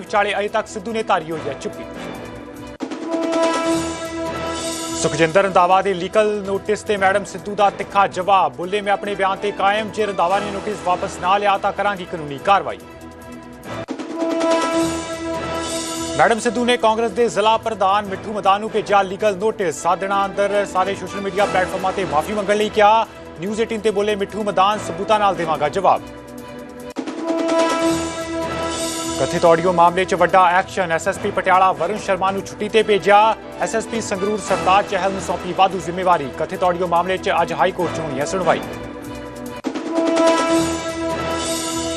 ਵਿਚਾਲੇ ਅਜੇ ਤੱਕ ਸਿੱਧੂ ਨੇ ਧਾਰੀ ਹੋਈ ਹੈ ਚੁੱਪੀ ਸੁਖਜਿੰਦਰ ਰੰਧਾਵਾ ਦੇ ਲੀਗਲ ਨੋਟਿਸ ਤੇ ਮੈਡਮ ਸਿੱਧੂ ਦਾ ਤਿੱਖਾ ਜਵਾਬ ਬੋਲੇ ਮੈਂ ਆਪਣੇ ਬਿਆਨ ਤੇ ਕਾਇਮ ਜੇ ਰੰਧਾਵਾ ਨੇ ਨੋਟਿਸ ਵਾਪਸ ਨਾ ਲਿਆ ਤਾਂ ਕਰਾਂਗੀ ਕਾਨੂੰਨੀ ਕਾਰਵਾਈ ਮੈਡਮ ਸਿੱਧੂ ਨੇ ਕਾਂਗਰਸ ਦੇ ਜ਼ਿਲ੍ਹਾ ਪ੍ਰਧਾਨ ਮਿੱਠੂ ਮਦਾਨ ਨੂੰ ਭੇਜਿਆ ਲੀਗਲ ਨੋਟਿਸ ਸਾਤ ਦਿਨਾਂ ਅੰਦਰ ਸਾਰੇ ਸੋਸ਼ਲ ਮੀਡੀਆ ਪਲੇਟਫਾਰਮਾਂ ਤੇ ਮਾਫੀ ਮੰਗਣ ਲਈ ਕਿਹਾ ਨਿਊਜ਼ 18 ਤੇ ਬੋਲੇ ਮਿੱਠੂ ਮਦਾਨ ਸਬੂਤਾਂ ਨਾਲ ਦੇਵਾਂਗਾ ਜਵਾਬ ਕਥਿਤ ਆਡੀਓ ਮਾਮਲੇ 'ਚ ਵੱਡਾ ਐਕਸ਼ਨ। ਐਸਐਸਪੀ ਪਟਿਆਲਾ ਵਰੁਣ ਸ਼ਰਮਾ ਨੂੰ ਛੁੱਟੀ ਤੇ ਭੇਜਿਆ। ਐਸਐਸਪੀ ਸੰਗਰੂਰ ਸਰਦਾਰ ਚਹਿਲ ਨੂੰ ਸੌਂਪੀ ਵਾਧੂ ਜ਼ਿੰਮੇਵਾਰੀ। ਕਥਿਤ ਆਡੀਓ ਮਾਮਲੇ 'ਚ ਅੱਜ ਹਾਈ ਕੋਰਟ 'ਚ ਹੋਣੀ ਹੈ ਸੁਣਵਾਈ।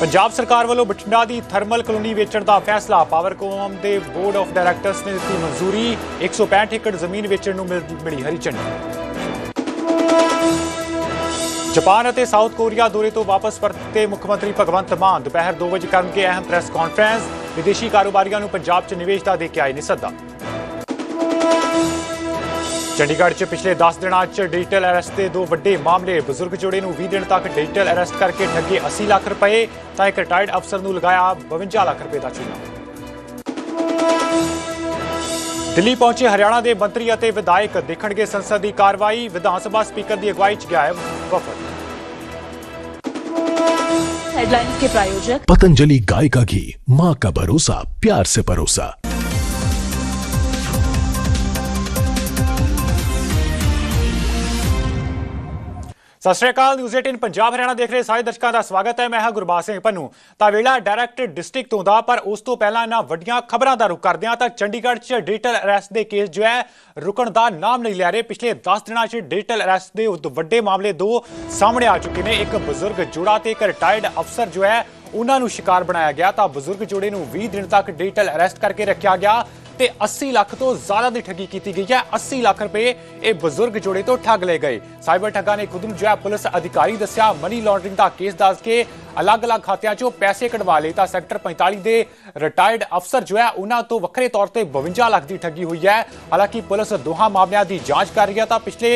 ਪੰਜਾਬ ਸਰਕਾਰ ਵੱਲੋਂ ਬਠਿੰਡਾ ਦੀ ਥਰਮਲ ਕਲੋਨੀ ਵੇਚਣ ਦਾ ਫੈਸਲਾ। ਪਾਵਰਕੌਮ ਦੇ ਬੋਰਡ ਆਫ ਡਾਇਰੈਕਟਰਸ ਨੇ ਦਿੱਤੀ ਮਨਜ਼ੂਰੀ। 165 ਏਕੜ ਜ਼ਮੀਨ ਵੇਚਣ ਨੂੰ ਮਿਲੀ ਹਰੀ ਝੰਡੀ। ਜਾਪਾਨ ਅਤੇ ਸਾਊਥ ਕੋਰੀਆ ਦੌਰੇ ਤੋਂ ਵਾਪਸ ਪਰਤੇ ਮੁੱਖ ਮੰਤਰੀ ਭਗਵੰਤ ਮਾਨ। ਦੁਪਹਿਰ 2 ਵਜੇ ਕਰਨਗੇ ਅਹਿਮ ਪ੍ਰੈਸ ਕਾਨਫਰੰਸ। ਵਿਦੇਸ਼ੀ ਕਾਰੋਬਾਰੀਆਂ ਨੂੰ ਪੰਜਾਬ 'ਚ ਨਿਵੇਸ਼ ਦਾ ਦੇ ਕੇ ਆਏ ਨੇ ਸੱਦਾ। ਚੰਡੀਗੜ੍ਹ 'ਚ ਪਿਛਲੇ 10 ਦਿਨਾਂ 'ਚ ਡਿਜੀਟਲ ਅਰੈਸਟ ਦੇ ਦੋ ਵੱਡੇ ਮਾਮਲੇ। ਬਜ਼ੁਰਗ ਜੋੜੇ ਨੂੰ 20 ਦਿਨ ਤੱਕ ਡਿਜੀਟਲ ਅਰੈਸਟ ਕਰਕੇ ਠੱਗੇ 80 ਲੱਖ ਰੁਪਏ, ਤਾਂ ਇੱਕ ਰਿਟਾਇਰਡ ਅਫਸਰ ਨੂੰ ਲਗਾਇਆ 52 ਲੱਖ ਰੁਪਏ ਦਾ ਚੂਨਾ। ਦਿੱਲੀ ਪਹੁੰਚੇ ਹਰਿਆਣਾ ਦੇ ਮੰਤਰੀ ਅਤੇ ਵਿਧਾਇਕ ਦੇਖਣਗੇ ਸੰਸਦ ਦੀ ਕਾਰਵਾਈ ਵਿਧਾਨ ਸਭਾ ਸਪੀਕਰ ਦੀ ਅਗਵਾਈ 'ਚ ਗਿਆ ਹੈ ਵਫਦ हेडलाइंस के प्रायोजक पतंजलि गाय का घी माँ का भरोसा प्यार से परोसा ਸਤਿ ਸ਼੍ਰੀ ਅਕਾਲ ਨਿਊਜ਼ 18 ਪੰਜਾਬ ਹਰਿਆਣਾ ਦੇਖ ਰਹੇ ਸਾਰੇ ਦਰਸ਼ਕਾਂ ਦਾ ਸਵਾਗਤ ਹੈ, ਮੈਂ ਹਾਂ ਗੁਰਬਾਜ ਸਿੰਘ ਪੰਨੂ। ਤਾਂ ਵੇਲਾ ਡਾਇਰੈਕਟ ਡਿਸਟ੍ਰਿਕਟ ਤੋਂ ਦਾ, ਪਰ ਉਸ ਤੋਂ ਪਹਿਲਾਂ ਇਹਨਾਂ ਵੱਡੀਆਂ ਖਬਰਾਂ ਦਾ ਰੁਕ ਕਰਦੇ ਹਾਂ, ਤਾਂ ਚੰਡੀਗੜ੍ਹ 'ਚ ਡਿਜੀਟਲ ਅਰੈਸਟ ਦੇ ਕੇਸ ਜੋ ਹੈ, ਰੁਕਣ ਦਾ ਨਾਮ ਨਹੀਂ ਲੈ ਰਹੇ। ਪਿਛਲੇ 10 ਦਿਨਾਂ 'ਚ ਡਿਜੀਟਲ ਅਰੈਸਟ ਦੇ ਵੱਡੇ ਮਾਮਲੇ ਦੋ ਸਾਹਮਣੇ ਆ ਚੁੱਕੇ ਨੇ। ਇੱਕ ਬਜ਼ੁਰਗ ਜੋੜਾ ਤੇ ਇੱਕ ਰਿਟਾਇਰਡ ਅਫਸਰ ਜੋ ਹੈ ਉਹਨਾਂ ਨੂੰ ਸ਼ਿਕਾਰ ਬਣਾਇਆ ਗਿਆ। ਤਾਂ ਬਜ਼ੁਰਗ ਜੋੜੇ ਨੂੰ 20 ਦਿਨ ਤੱਕ ਡਿਜੀਟਲ ਅਰੈਸਟ ਕਰਕੇ ਰੱਖਿਆ ਗਿਆ। ਤੇ 80 ਲੱਖ ਤੋਂ ਜ਼ਿਆਦਾ ਦੀ ਠੱਗੀ ਕੀਤੀ ਗਈ ਹੈ। 80 ਲੱਖ ਰੁਪਏ ਇਹ ਬਜ਼ੁਰਗ ਜੋੜੇ ਤੋਂ ਠੱਗ ਲਏ ਗਏ। ਸਾਈਬਰ ਠੱਗਾ ਨੇ ਖੁਦ ਨੂੰ ਜੋ ਪੁਲਿਸ ਅਧਿਕਾਰੀ ਦੱਸਿਆ ਮਨੀ ਲਾਂਡਰਿੰਗ ਦਾ ਕੇਸ ਦੱਸ ਕੇ ਅਲੱਗ-ਅਲੱਗ ਖਾਤਿਆਂ 'ਚੋਂ ਪੈਸੇ ਕਢਵਾ ਲਏ। ਤਾਂ ਸੈਕਟਰ 45 ਦੇ ਰਿਟਾਇਰਡ ਅਫਸਰ ਜੋ ਹੈ, ਉਹਨਾਂ ਤੋਂ ਵੱਖਰੇ ਤੌਰ ਤੇ 52 ਲੱਖ ਦੀ ਠੱਗੀ ਹੋਈ ਹੈ। ਹਾਲਾਂਕਿ ਪੁਲਿਸ ਦੋਹਾਂ ਮਾਮਲਿਆਂ ਦੀ ਜਾਂਚ ਕਰ ਰਹੀ ਹੈ। ਤਾਂ ਪਿਛਲੇ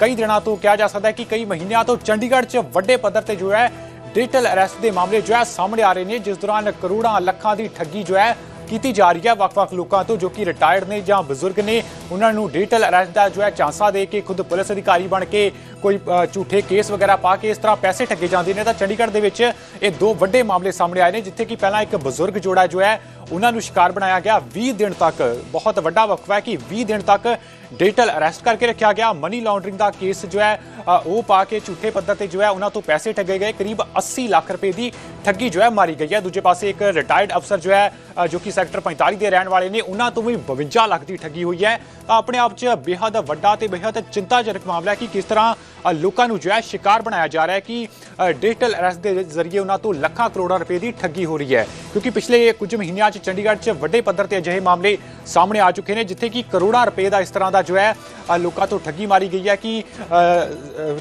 ਕਈ ਦਿਨਾਂ ਤੋਂ ਕਿਹਾ ਜਾ ਸਕਦਾ ਹੈ ਕਿ ਕਈ ਮਹੀਨਿਆਂ ਤੋਂ ਚੰਡੀਗੜ੍ਹ 'ਚ ਵੱਡੇ ਪੱਧਰ ਤੇ ਜੋ ਹੈ ਡਿਜੀਟਲ ਅਰੈਸਟ ਦੇ ਮਾਮਲੇ ਜੋ ਹੈ ਸਾਹਮਣੇ ਆ ਰਹੇ ਨੇ। ਜਿਸ ਦੌਰਾਨ ਕਰੋੜਾਂ ਲੱਖਾਂ ਦੀ ਠੱਗੀ ਜੋ ਹੈ ਕੀਤੀ ਜਾ ਰਹੀ ਹੈ ਵੱਖ-ਵੱਖ ਲੋਕਾਂ ਤੋਂ ਜੋ ਕਿ ਰਿਟਾਇਰਡ ਨੇ ਜਾਂ ਬਜ਼ੁਰਗ ਨੇ, ਉਹਨਾਂ ਨੂੰ ਡਿਜੀਟਲ ਅਰੈਸਟ ਦਾ ਜੋ ਹੈ ਚਾਂਸਾ ਦੇ ਕੇ ਖੁਦ ਪੁਲਿਸ ਅਧਿਕਾਰੀ ਬਣ ਕੇ ਕੋਈ ਝੂਠੇ ਕੇਸ ਵਗੈਰਾ ਪਾ ਕੇ ਇਸ ਤਰ੍ਹਾਂ ਪੈਸੇ ਠੱਗੇ ਜਾਂਦੇ ਨੇ, ਤਾਂ ਚੰਡੀਗੜ੍ਹ ਦੇ ਵਿੱਚ ਇਹ ਦੋ ਵੱਡੇ ਮਾਮਲੇ ਸਾਹਮਣੇ ਆਏ ਨੇ, ਜਿੱਥੇ ਕਿ ਪਹਿਲਾਂ ਇੱਕ ਬਜ਼ੁਰਗ ਜੋੜਾ ਜੋ ਹੈ, ਉਹਨਾਂ ਨੂੰ ਸ਼ਿਕਾਰ ਬਣਾਇਆ ਗਿਆ। 20 ਦਿਨ ਤੱਕ, ਬਹੁਤ ਵੱਡਾ ਵਕਫਾ ਹੈ ਕਿ 20 ਦਿਨ ਤੱਕ ਡਿਜੀਟਲ ਅਰੈਸਟ ਕਰਕੇ ਰੱਖਿਆ ਗਿਆ। ਮਨੀ ਲਾਂਡਰਿੰਗ ਦਾ ਕੇਸ ਜੋ ਹੈ ਉਹ ਪਾ ਕੇ ਝੂਠੇ ਪੱਧਰ ਤੇ ਜੋ ਹੈ, ਉਹਨਾਂ ਤੋਂ ਪੈਸੇ ਠੱਗੇ ਗਏ। ਕਰੀਬ 80 ਲੱਖ ਰੁਪਏ ਦੀ ਠੱਗੀ ਜੋ ਹੈ, ਮਾਰੀ ਗਈ ਹੈ। ਦੂਜੇ ਪਾਸੇ ਇੱਕ ਰਿਟਾਇਰਡ ਅਫਸਰ ਜੋ ਹੈ ਜੋ ਕਿ ਸੈਕਟਰ 45 ਦੇ ਰਹਿਣ ਵਾਲੇ ਨੇ, ਉਹਨਾਂ ਤੋਂ ਵੀ 52 ਲੱਖ ਦੀ ਠੱਗੀ ਹੋਈ ਹੈ। ਤਾਂ ਆਪਣੇ ਆਪ 'ਚ ਬੇਹੱਦ ਵੱਡਾ ਤੇ ਬੇਹੱਦ ਚਿੰਤਾਜਨਕ ਮਾਮਲਾ ਹੈ ਕਿ ਕਿਸ ਤਰ੍ਹਾਂ ਲੋਕਾਂ ਨੂੰ ਜੋ ਹੈ ਸ਼ਿਕਾਰ ਬਣਾਇਆ ਜਾ ਰਿਹਾ ਹੈ ਕਿ ਡਿਜੀਟਲ ਅਰੈਸਟ ਦੇ ਜ਼ਰੀਏ ਉਹਨਾਂ ਤੋਂ ਲੱਖਾਂ ਕਰੋੜਾਂ ਰੁਪਏ ਦੀ ਠੱਗੀ ਹੋ ਰਹੀ ਹੈ। ਕਿਉਂਕਿ ਪਿਛਲੇ ਕੁਝ ਮਹੀਨਿਆਂ 'ਚ ਚੰਡੀਗੜ੍ਹ 'ਚ ਵੱਡੇ ਪੱਧਰ ਤੇ ਅਜਿਹੇ ਮਾਮਲੇ ਸਾਹਮਣੇ ਆ ਚੁੱਕੇ ਨੇ, ਜਿੱਥੇ ਕਿ ਕਰੋੜਾਂ ਰੁਪਏ ਦਾ ਇਸ ਤਰ੍ਹਾਂ ਦਾ ਜੋ ਹੈ ਲੋਕਾਂ ਤੋਂ ਠੱਗੀ ਮਾਰੀ ਗਈ ਹੈ ਕਿ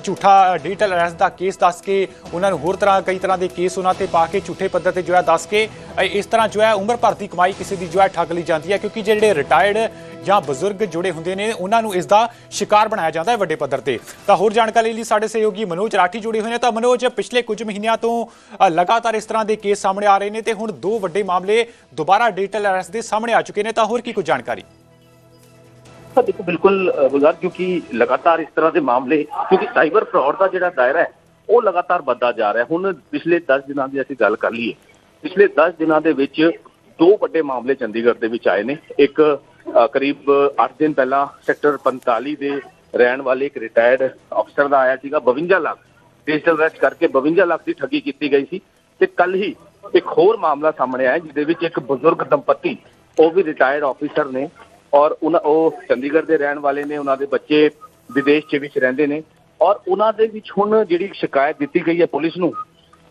ਝੂਠਾ ਡਿਜੀਟਲ ਅਰੈਸਟ ਦਾ ਕੇਸ ਦੱਸ ਕੇ, ਉਹਨਾਂ ਨੂੰ ਹੋਰ ਤਰ੍ਹਾਂ ਕਈ ਤਰ੍ਹਾਂ ਦੇ ਕੇਸ ਉਹਨਾਂ ਤੇ ਪਾ ਕੇ ਝੂਠੇ ਪੱਧਰ ਤੇ ਜੋ ਹੈ ਦੱਸ ਕੇ ਇਸ ਤਰ੍ਹਾਂ ਜੋ ਹੈ ਉਮਰ ਭਰ ਦੀ ਕਮਾਈ ਕਿਸੇ ਦੀ ਜੋ ਹੈ ਠੱਗ ਲਈ ਜਾਂਦੀ ਹੈ। ਕਿਉਂਕਿ ਜਿਹੜੇ ਰਿਟਾਇਰਡ ਜਾਂ ਬਜ਼ੁਰਗ ਜੁੜੇ ਹੁੰਦੇ ਨੇ ਉਹਨਾਂ ਨੂੰ ਇਸ ਦਾ ਸ਼ਿਕਾਰ ਬਣਾਇਆ ਜਾਂਦਾ ਹੈ ਵੱਡੇ ਪੱਧਰ ਤੇ। ਤਾਂ ਹੋਰ ਜਾਣਕਾਰੀ ਲਈ ਸਾਡੇ ਸਹਿਯੋਗੀ ਮਨੋਜ ਰਾਠੀ ਜੁੜੇ ਹੋਏ ਨੇ। ਤਾਂ ਮਨੋਜ ਪਿਛਲੇ ਕੁਝ ਮਹੀਨਿਆਂ ਤੋਂ ਲਗਾਤਾਰ ਇਸ ਤਰ੍ਹਾਂ ਦੇ ਕੇਸ ਸਾਹਮਣੇ ਆ ਰਹੇ ਨੇ ਤੇ ਹੁਣ ਦੋ ਵੱਡੇ ਮਾਮਲੇ ਦੁਬਾਰਾ ਡਿਜੀਟਲ ਅਰੈਸਟ ਦੇ ਸਾਹਮਣੇ ਆ ਚੁੱਕੇ ਨੇ। ਤਾਂ ਹੋਰ ਕੀ ਕੁਝ ਜਾਣਕਾਰੀ? ਤਾਂ ਦੇਖੋ ਬਿਲਕੁਲ ਅ, ਕਿਉਂਕਿ ਲਗਾਤਾਰ ਇਸ ਤਰ੍ਹਾਂ ਦੇ ਮਾਮਲੇ ਕਿਉਂਕਿ ਸਾਈਬਰ ਫਰਾਡ ਦਾ ਜਿਹੜਾ ਦਾਇਰਾ ਹੈ ਉਹ ਲਗਾਤਾਰ ਵੱਧਦਾ ਜਾ ਰਿਹਾ ਹੁਣ ਪਿਛਲੇ 10 ਦਿਨਾਂ ਦੀ ਅਸੀਂ ਗੱਲ ਕਰ ਲਈਏ। ਪਿਛਲੇ 10 ਦਿਨਾਂ ਦੇ ਵਿੱਚ ਦੋ ਵੱਡੇ ਮਾਮਲੇ ਚੰਡੀਗੜ੍ਹ ਦੇ ਵਿੱਚ ਆਏ ਨੇ। ਇੱਕ ਕਰੀਬ 8 ਦਿਨ ਪਹਿਲਾਂ ਸੈਕਟਰ 45 ਦੇ ਰਹਿਣ ਵਾਲੇ ਇੱਕ ਰਿਟਾਇਰਡ ਅਫਸਰ ਦਾ ਆਇਆ ਸੀਗਾ 52 ਲੱਖ ਡਿਜੀਟਲ ਅਰੈਸਟ ਕਰਕੇ 52 ਲੱਖ ਦੀ ਠੱਗੀ ਕੀਤੀ ਗਈ ਸੀ। ਤੇ ਕੱਲ ਹੀ ਇੱਕ ਹੋਰ ਮਾਮਲਾ ਸਾਹਮਣੇ ਆਇਆ ਜਿਹਦੇ ਵਿੱਚ ਇੱਕ ਬਜ਼ੁਰਗ ਦੰਪਤੀ ਉਹ ਵੀ ਰਿਟਾਇਰਡ ਆਫੀਸਰ ਨੇ ਔਰ ਉਹਨਾਂ ਉਹ ਚੰਡੀਗੜ੍ਹ ਦੇ ਰਹਿਣ ਵਾਲੇ ਨੇ ਉਹਨਾਂ ਦੇ ਬੱਚੇ ਵਿਦੇਸ਼ 'ਚ ਵਿੱਚ ਰਹਿੰਦੇ ਨੇ ਔਰ ਉਹਨਾਂ ਦੇ ਵਿੱਚ ਹੁਣ ਜਿਹੜੀ ਸ਼ਿਕਾਇਤ ਦਿੱਤੀ ਗਈ ਹੈ ਪੁਲਿਸ ਨੂੰ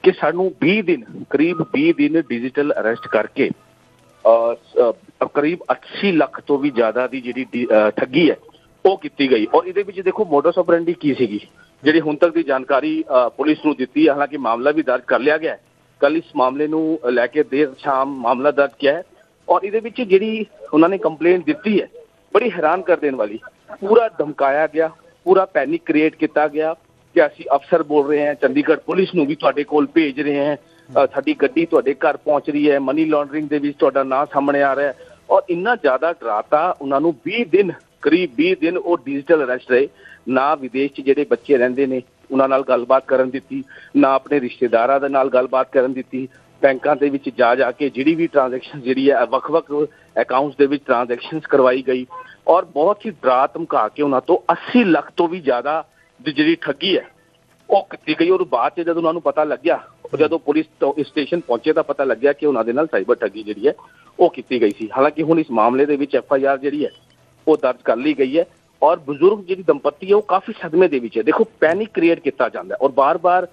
ਕਿ ਸਾਨੂੰ 20 ਦਿਨ ਕਰੀਬ 20 ਦਿਨ ਡਿਜੀਟਲ ਅਰੈਸਟ ਕਰਕੇ ਅਹ, ਕਰੀਬ 80 ਲੱਖ ਤੋਂ ਵੀ ਜ਼ਿਆਦਾ ਦੀ ਜਿਹੜੀ ਡੀ- ਠੱਗੀ ਹੈ ਉਹ ਕੀਤੀ ਗਈ। ਔਰ ਇਹਦੇ ਵਿੱਚ ਦੇਖੋ ਮੋਡਸ ਆਪਰੈਂਡੀ ਕੀ ਸੀਗੀ? ਜਿਹੜੀ ਹੁਣ ਤੱਕ ਦੀ ਜਾਣਕਾਰੀ ਅਹ, ਪੁਲਿਸ ਨੂੰ ਦਿੱਤੀ ਹੈ ਹਾਲਾਂਕਿ ਮਾਮਲਾ ਵੀ ਦਰਜ ਕਰ ਲਿਆ ਗਿਆ ਹੈ। ਕੱਲ ਇਸ ਮਾਮਲੇ ਨੂੰ ਲੈ ਕੇ ਦੇਰ ਸ਼ਾਮ ਮਾਮਲਾ ਦਰਜ ਕੀਤਾ ਹੈ। ਔਰ ਇਹਦੇ ਵਿੱਚ ਜਿਹੜੀ ਉਹਨਾਂ ਨੇ ਕੰਪਲੇਂਟ ਦਿੱਤੀ ਹੈ ਬੜੀ ਹੈਰਾਨ ਕਰ ਦੇਣ ਵਾਲੀ ਪੂਰਾ ਧਮਕਾਇਆ ਗਿਆ ਪੂਰਾ ਪੈਨਿਕ ਕ੍ਰੀਏਟ ਕੀਤਾ ਗਿਆ ਕਿ ਅਸੀਂ ਅਫਸਰ ਬੋਲ ਰਹੇ ਹਾਂ ਚੰਡੀਗੜ੍ਹ ਪੁਲਿਸ ਨੂੰ ਵੀ ਤੁਹਾਡੇ ਕੋਲ ਭੇਜ ਰਹੇ ਹਾਂ ਸਾਡੀ ਗੱਡੀ ਤੁਹਾਡੇ ਘਰ ਪਹੁੰਚ ਰਹੀ ਹੈ ਮਨੀ ਲਾਂਡਰਿੰਗ ਦੇ ਵਿੱਚ ਤੁਹਾਡਾ ਨਾਂ ਸਾਹਮਣੇ ਆ ਰਿਹਾ ਹੈ। ਔਰ ਇੰਨਾ ਜ਼ਿਆਦਾ ਡਰਾਤਾ ਉਹਨਾਂ ਨੂੰ 20 ਦਿਨ, ਕਰੀਬ 20 ਦਿਨ ਉਹ ਡਿਜੀਟਲ ਅਰੈਸਟ ਰਹੇ। ਨਾ ਵਿਦੇਸ਼ 'ਚ ਜਿਹੜੇ ਬੱਚੇ ਰਹਿੰਦੇ ਨੇ, ਉਹਨਾਂ ਨਾਲ ਗੱਲਬਾਤ ਕਰਨ ਦਿੱਤੀ, ਨਾ ਆਪਣੇ ਰਿਸ਼ਤੇਦਾਰਾਂ ਦੇ ਨਾਲ ਗੱਲਬਾਤ ਕਰਨ ਦਿੱਤੀ। ਬੈਂਕਾਂ ਦੇ ਵਿੱਚ ਜਾ ਜਾ ਕੇ ਜਿਹੜੀ ਵੀ ਟ੍ਰਾਂਜੈਕਸ਼ਨ ਜਿਹੜੀ ਹੈ, ਵੱਖ-ਵੱਖ ਅਕਾਊਂਟਸ ਦੇ ਵਿੱਚ ਟ੍ਰਾਂਜੈਕਸ਼ਨਸ ਕਰਵਾਈ ਗਈ। ਔਰ ਬਹੁਤ ਹੀ ਡਰਾ ਧਮਕਾ ਕੇ ਉਹਨਾਂ ਤੋਂ 80 ਲੱਖ ਤੋਂ ਵੀ ਜ਼ਿਆਦਾ ਦੀ ਜਿਹੜੀ ਠੱਗੀ ਹੈ, ਉਹ ਕੀਤੀ ਗਈ। ਔਰ ਬਾਅਦ ਚ ਜਦੋਂ ਉਹਨਾਂ ਨੂੰ ਪਤਾ ਲੱਗਿਆ ਉਹ ਜਦੋਂ ਪੁਲਿਸ ਸਟੇਸ਼ਨ ਪਹੁੰਚੇ ਤਾਂ ਪਤਾ ਲੱਗਿਆ ਕਿ ਉਹਨਾਂ ਦੇ ਨਾਲ ਸਾਈਬਰ ਠੱਗੀ ਜਿਹੜੀ ਹੈ ਉਹ ਕੀਤੀ ਗਈ ਸੀ। ਹਾਲਾਂਕਿ ਹੁਣ ਇਸ ਮਾਮਲੇ ਦੇ ਵਿੱਚ ਐਫ ਆਈ ਆਰ ਜਿਹੜੀ ਹੈ ਉਹ ਦਰਜ ਕਰ ਲਈ ਗਈ ਹੈ ਔਰ ਬਜ਼ੁਰਗ ਜਿਹੜੀ ਦੰਪਤੀ ਹੈ ਉਹ ਕਾਫੀ ਸਦਮੇ ਦੇ ਵਿੱਚ ਹੈ। ਦੇਖੋ ਪੈਨਿਕ ਕ੍ਰੀਏਟ ਕੀਤਾ ਜਾਂਦਾ ਹੈ ਔਰ ਬਾਰ-ਬਾਰ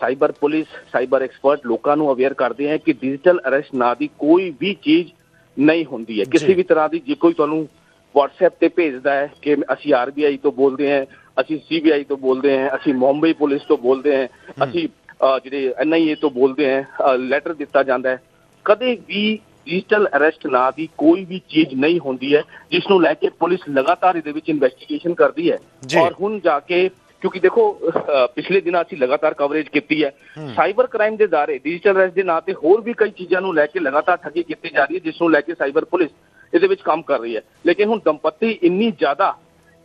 ਸਾਈਬਰ ਪੁਲਿਸ ਸਾਈਬਰ ਐਕਸਪਰਟ ਲੋਕਾਂ ਨੂੰ ਅਵੇਅਰ ਕਰਦੇ ਹੈ ਕਿ ਡਿਜੀਟਲ ਅਰੈਸਟ ਨਾ ਦੀ ਕੋਈ ਵੀ ਚੀਜ਼ ਨਹੀਂ ਹੁੰਦੀ ਹੈ। ਕਿਸੇ ਵੀ ਤਰ੍ਹਾਂ ਦੀ ਜੇ ਕੋਈ ਤੁਹਾਨੂੰ WhatsApp ਤੇ ਭੇਜਦਾ ਹੈ ਕਿ ਅਸੀਂ ਆਰਬੀਆਈ ਤੋਂ ਬੋਲਦੇ ਹਾਂ ਅਸੀਂ ਸੀਬੀਆਈ ਤੋਂ ਬੋਲਦੇ ਹਾਂ ਅਸੀਂ ਮੁੰਬਈ ਪੁਲਿਸ ਤੋਂ ਬੋਲਦੇ ਹਾਂ। ਅਸੀਂ ਜਿਹੜੇ ਐਨਆਈਏ ਤੋਂ ਬੋਲਦੇ ਹਾਂ ਲੈਟਰ ਦਿੱਤਾ ਜਾਂਦਾ ਹੈ। ਕਦੇ ਵੀ ਡਿਜੀਟਲ ਅਰੈਸਟ ਨਾ ਦੀ ਕੋਈ ਵੀ ਚੀਜ਼ ਨਹੀਂ ਹੁੰਦੀ ਹੈ ਜਿਸ ਨੂੰ ਲੈ ਕੇ ਪੁਲਿਸ ਲਗਾਤਾਰ ਇਹਦੇ ਵਿੱਚ ਇਨਵੈਸਟੀਗੇਸ਼ਨ ਕਰਦੀ ਹੈ। ਔਰ ਹੁਣ ਜਾ ਕੇ ਕਿਉਂਕਿ ਦੇਖੋ ਪਿਛਲੇ ਦਿਨਾਂ ਅਸੀਂ ਲਗਾਤਾਰ ਕਵਰੇਜ ਕੀਤੀ ਹੈ। ਸਾਈਬਰ ਕ੍ਰਾਈਮ ਦੇ ਦਾਰੇ ਡਿਜੀਟਲ ਅਰੈਸਟ ਦੇ ਨਾਂ ਤੇ ਹੋਰ ਵੀ ਕਈ ਚੀਜ਼ਾਂ ਨੂੰ ਲੈ ਕੇ ਲਗਾਤਾਰ ਠੱਗੀ ਕੀਤੀ ਜਾ ਰਹੀ ਹੈ ਜਿਸ ਨੂੰ ਲੈ ਕੇ ਸਾਈਬਰ ਪੁਲਿਸ ਇਹਦੇ ਵਿੱਚ ਕੰਮ ਕਰ ਰਹੀ ਹੈ। ਲੇਕਿਨ ਹੁਣ ਦੰਪਤੀ ਇੰਨੀ ਜ਼ਿਆਦਾ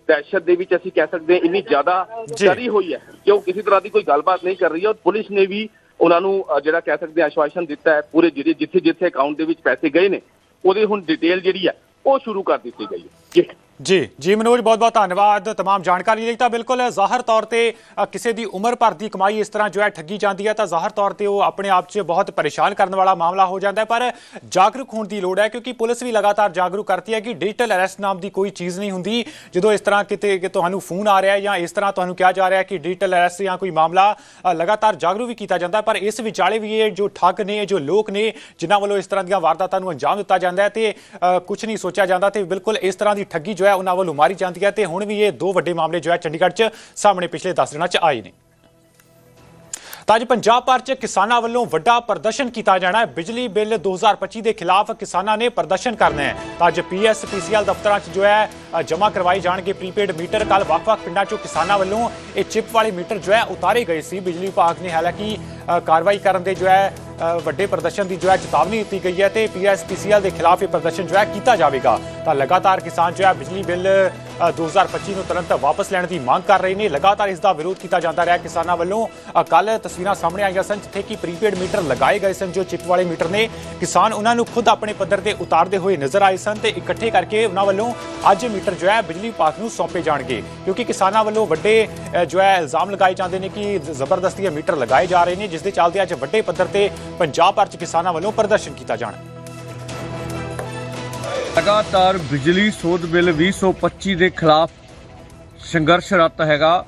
ਦਹਿਸ਼ਤ ਦੇ ਵਿੱਚ ਅਸੀਂ ਕਹਿ ਸਕਦੇ ਹਾਂ ਇੰਨੀ ਜ਼ਿਆਦਾ। ਡਰੀ ਹੋਈ ਹੈ ਕਿ ਉਹ ਕਿਸੇ ਤਰ੍ਹਾਂ ਦੀ ਕੋਈ ਗੱਲਬਾਤ ਨਹੀਂ ਕਰ ਰਹੀ ਹੈ। ਔਰ ਪੁਲਿਸ ਨੇ ਵੀ ਉਹਨਾਂ ਨੂੰ ਜਿਹੜਾ ਕਹਿ ਸਕਦੇ ਹਾਂ ਆਸ਼ਵਾਸਨ ਦਿੱਤਾ ਹੈ ਪੂਰੇ ਜਿਹੜੇ ਜਿੱਥੇ ਜਿੱਥੇ ਅਕਾਊਂਟ ਦੇ ਵਿੱਚ ਪੈਸੇ ਗਏ ਨੇ ਉਹਦੀ ਹੁਣ ਡਿਟੇਲ ਜਿਹੜੀ ਹੈ ਉਹ ਸ਼ੁਰੂ ਕਰ ਦਿੱਤੀ ਗਈ ਹੈ। ਜੀ। ਜੀ ਜੀ ਮਨੋਜ ਬਹੁਤ ਬਹੁਤ ਧੰਨਵਾਦ तमाम ਜਾਣਕਾਰੀ ਲਈ ਤਾਂ ਬਿਲਕੁਲ ਜ਼ਾਹਰ ਤੌਰ ਤੇ ਅ, ਕਿਸੇ ਦੀ ਉਮਰ ਭਰ ਦੀ ਕਮਾਈ ਇਸ ਤਰ੍ਹਾਂ ਜੋ ਹੈ ਠੱਗੀ ਜਾਂਦੀ ਹੈ ਤਾਂ ਜ਼ਾਹਰ ਤੌਰ ਤੇ ਉਹ ਆਪਣੇ ਆਪ 'ਚ ਬਹੁਤ ਪਰੇਸ਼ਾਨ ਕਰਨ ਵਾਲਾ ਮਾਮਲਾ ਹੋ ਜਾਂਦਾ ਹੈ ਪਰ ਜਾਗਰੂਕ ਹੋਣ ਦੀ ਲੋੜ ਹੈ ਕਿਉਂਕਿ ਪੁਲਿਸ ਵੀ ਲਗਾਤਾਰ ਜਾਗਰੂਕ ਕਰਦੀ ਹੈ ਕਿ ਡਿਜੀਟਲ ਅਰੈਸਟ ਨਾਮ ਦੀ ਕੋਈ ਚੀਜ਼ ਨਹੀਂ ਹੁੰਦੀ ਜਦੋਂ ਇਸ ਤਰ੍ਹਾਂ ਕਿਤੇ ਕਿ ਤੁਹਾਨੂੰ ਫੋਨ ਆ ਰਿਹਾ ਹੈ ਜਾਂ ਇਸ ਤਰ੍ਹਾਂ ਤੁਹਾਨੂੰ ਕਿਹਾ ਜਾ ਰਿਹਾ ਹੈ ਕਿ ਡਿਜੀਟਲ ਅਰੈਸਟ ਜਾਂ ਕੋਈ ਮਾਮਲਾ ਅ, ਲਗਾਤਾਰ ਜਾਗਰੂਕ ਵੀ ਕੀਤਾ ਜਾਂਦਾ ਹੈ ਪਰ ਇਸ ਵਿਚਾਲੇ ਵੀ ਇਹ ਜੋ ਠੱਗ ਨੇ ਇਹ ਜੋ ਲੋਕ ਨੇ ਜਿਨ੍ਹਾਂ ਵੱਲੋਂ ਇਸ ਤਰ੍ਹਾਂ ਦੀਆਂ ਵਾਰਦਾਤਾਂ ਨੂੰ ਅੰਜਾਮ ਦਿੱਤਾ ਜਾਂਦਾ ਹੈ ਤੇ ਕੁਝ ਨਹੀਂ ਸੋਚਿਆ ਜਾਂਦਾ ਤੇ ਬਿਲਕੁਲ ਇਸ ਤਰ੍ਹਾਂ ਦੀ ਠੱਗੀ ਜੋ ਹੈ, ਉਹਨਾਂ ਵੱਲੋਂ ਮਾਰੀ ਜਾਂਦੀ ਹੈ ਤੇ ਹੁਣ ਵੀ ਇਹ ਦੋ ਵੱਡੇ ਮਾਮਲੇ ਜੋ ਹੈ ਚੰਡੀਗੜ੍ਹ 'ਚ ਸਾਹਮਣੇ ਪਿਛਲੇ 10 ਦਿਨਾਂ 'ਚ ਆਏ ਨੇ। ਤਾਂ ਅੱਜ ਪੰਜਾਬ ਭਰ 'ਚ ਕਿਸਾਨਾਂ ਵੱਲੋਂ ਵੱਡਾ ਪ੍ਰਦਰਸ਼ਨ ਕੀਤਾ ਜਾਣਾ ਹੈ। ਬਿਜਲੀ ਬਿੱਲ 2025 ਦੇ ਖਿਲਾਫ ਕਿਸਾਨਾਂ ਨੇ ਪ੍ਰਦਰਸ਼ਨ ਕਰਨਾ ਹੈ। ਤਾਂ ਅੱਜ ਪੀਐਸਪੀਸੀਐਲ ਦਫ਼ਤਰਾਂ 'ਚ ਜੋ ਹੈ ਜਮ੍ਹਾਂ ਕਰਵਾਏ ਜਾਣਗੇ। ਪ੍ਰੀਪੇਡ ਮੀਟਰ ਕੱਲ ਵੱਖ-ਵੱਖ ਪਿੰਡਾਂ 'ਚੋਂ ਕਿਸਾਨਾਂ ਵੱਲੋਂ ਇਹ ਚਿਪ ਵਾਲੇ ਮੀਟਰ ਜੋ ਹੈ, ਉਤਾਰੇ ਗਏ ਸੀ। ਬਿਜਲੀ ਵਿਭਾਗ ਨੇ ਹਾਲਾਂਕਿ ਕਾਰਵਾਈ ਕਰਨ ਦੇ ਜੋ ਹੈ ਵੱਡੇ ਪ੍ਰਦਰਸ਼ਨ ਦੀ ਜੋ ਹੈ ਚੇਤਾਵਨੀ ਦਿੱਤੀ ਗਈ ਹੈ ਤੇ ਪੀਐਸਪੀਸੀਐਲ ਦੇ ਖਿਲਾਫ ਇਹ ਪ੍ਰਦਰਸ਼ਨ ਜੋ ਹੈ ਕੀਤਾ ਜਾਵੇਗਾ। ਤਾਂ ਲਗਾਤਾਰ ਕਿਸਾਨ ਜੋ ਹੈ ਬਿਜਲੀ ਬਿੱਲ ਅ, 2025 ਨੂੰ ਤੁਰੰਤ ਵਾਪਸ ਲੈਣ ਦੀ ਮੰਗ ਕਰ ਰਹੇ ਨੇ। ਲਗਾਤਾਰ ਇਸ ਦਾ ਵਿਰੋਧ ਕੀਤਾ ਜਾਂਦਾ ਰਿਹਾ। ਕਿਸਾਨਾਂ ਵੱਲੋਂ ਕੱਲ ਤਸਵੀਰਾਂ ਸਾਹਮਣੇ ਆਈਆਂ ਸਨ ਜਿੱਥੇ ਕਿ ਪ੍ਰੀਪੇਡ ਮੀਟਰ ਲਗਾਏ ਗਏ ਸਨ ਜੋ ਚਿਪ ਵਾਲੇ ਮੀਟਰ ਨੇ। ਕਿਸਾਨ ਉਹਨਾਂ ਨੂੰ ਖੁਦ ਆਪਣੇ ਪੱਧਰ ਤੇ ਉਤਾਰਦੇ ਹੋਏ ਨਜ਼ਰ ਆਏ ਸਨ ਤੇ ਇਕੱਠੇ ਕਰਕੇ ਉਹਨਾਂ ਵੱਲੋਂ ਅੱਜ ਮੀਟਰ ਜੋ ਹੈ ਬਿਜਲੀ ਵਿਭਾਗ ਨੂੰ ਸੌਂਪੇ ਜਾਣਗੇ। ਕਿਉਂਕਿ ਕਿਸਾਨਾਂ ਵੱਲੋਂ ਵੱਡੇ ਜੋ ਹੈ ਇਲਜ਼ਾਮ ਲਗਾਏ ਜਾਂਦੇ ਨੇ ਕਿ ਜ਼ਬਰਦਸਤੀ ਇਹ ਮੀਟਰ ਲਗਾਏ ਜਾ ਰਹੇ ਨੇ ਜਿਸ ਦੇ ਚੱਲਦੇ ਅੱਜ ਵੱਡੇ ਪੱਧਰ ਤੇ ਪੰਜਾਬ ਭਰ ਚ ਕਿਸਾਨਾਂ ਵੱਲੋਂ ਪ੍ਰਦਰਸ਼ਨ ਕੀਤਾ ਜਾਣਾ। ਹੈ ਲਗਾਤਾਰ ਬਿਜਲੀ ਸੋਧ ਬਿੱਲ 2025 ਦੇ ਖਿਲਾਫ ਸੰਘਰਸ਼ਰਤ ਹੈਗਾ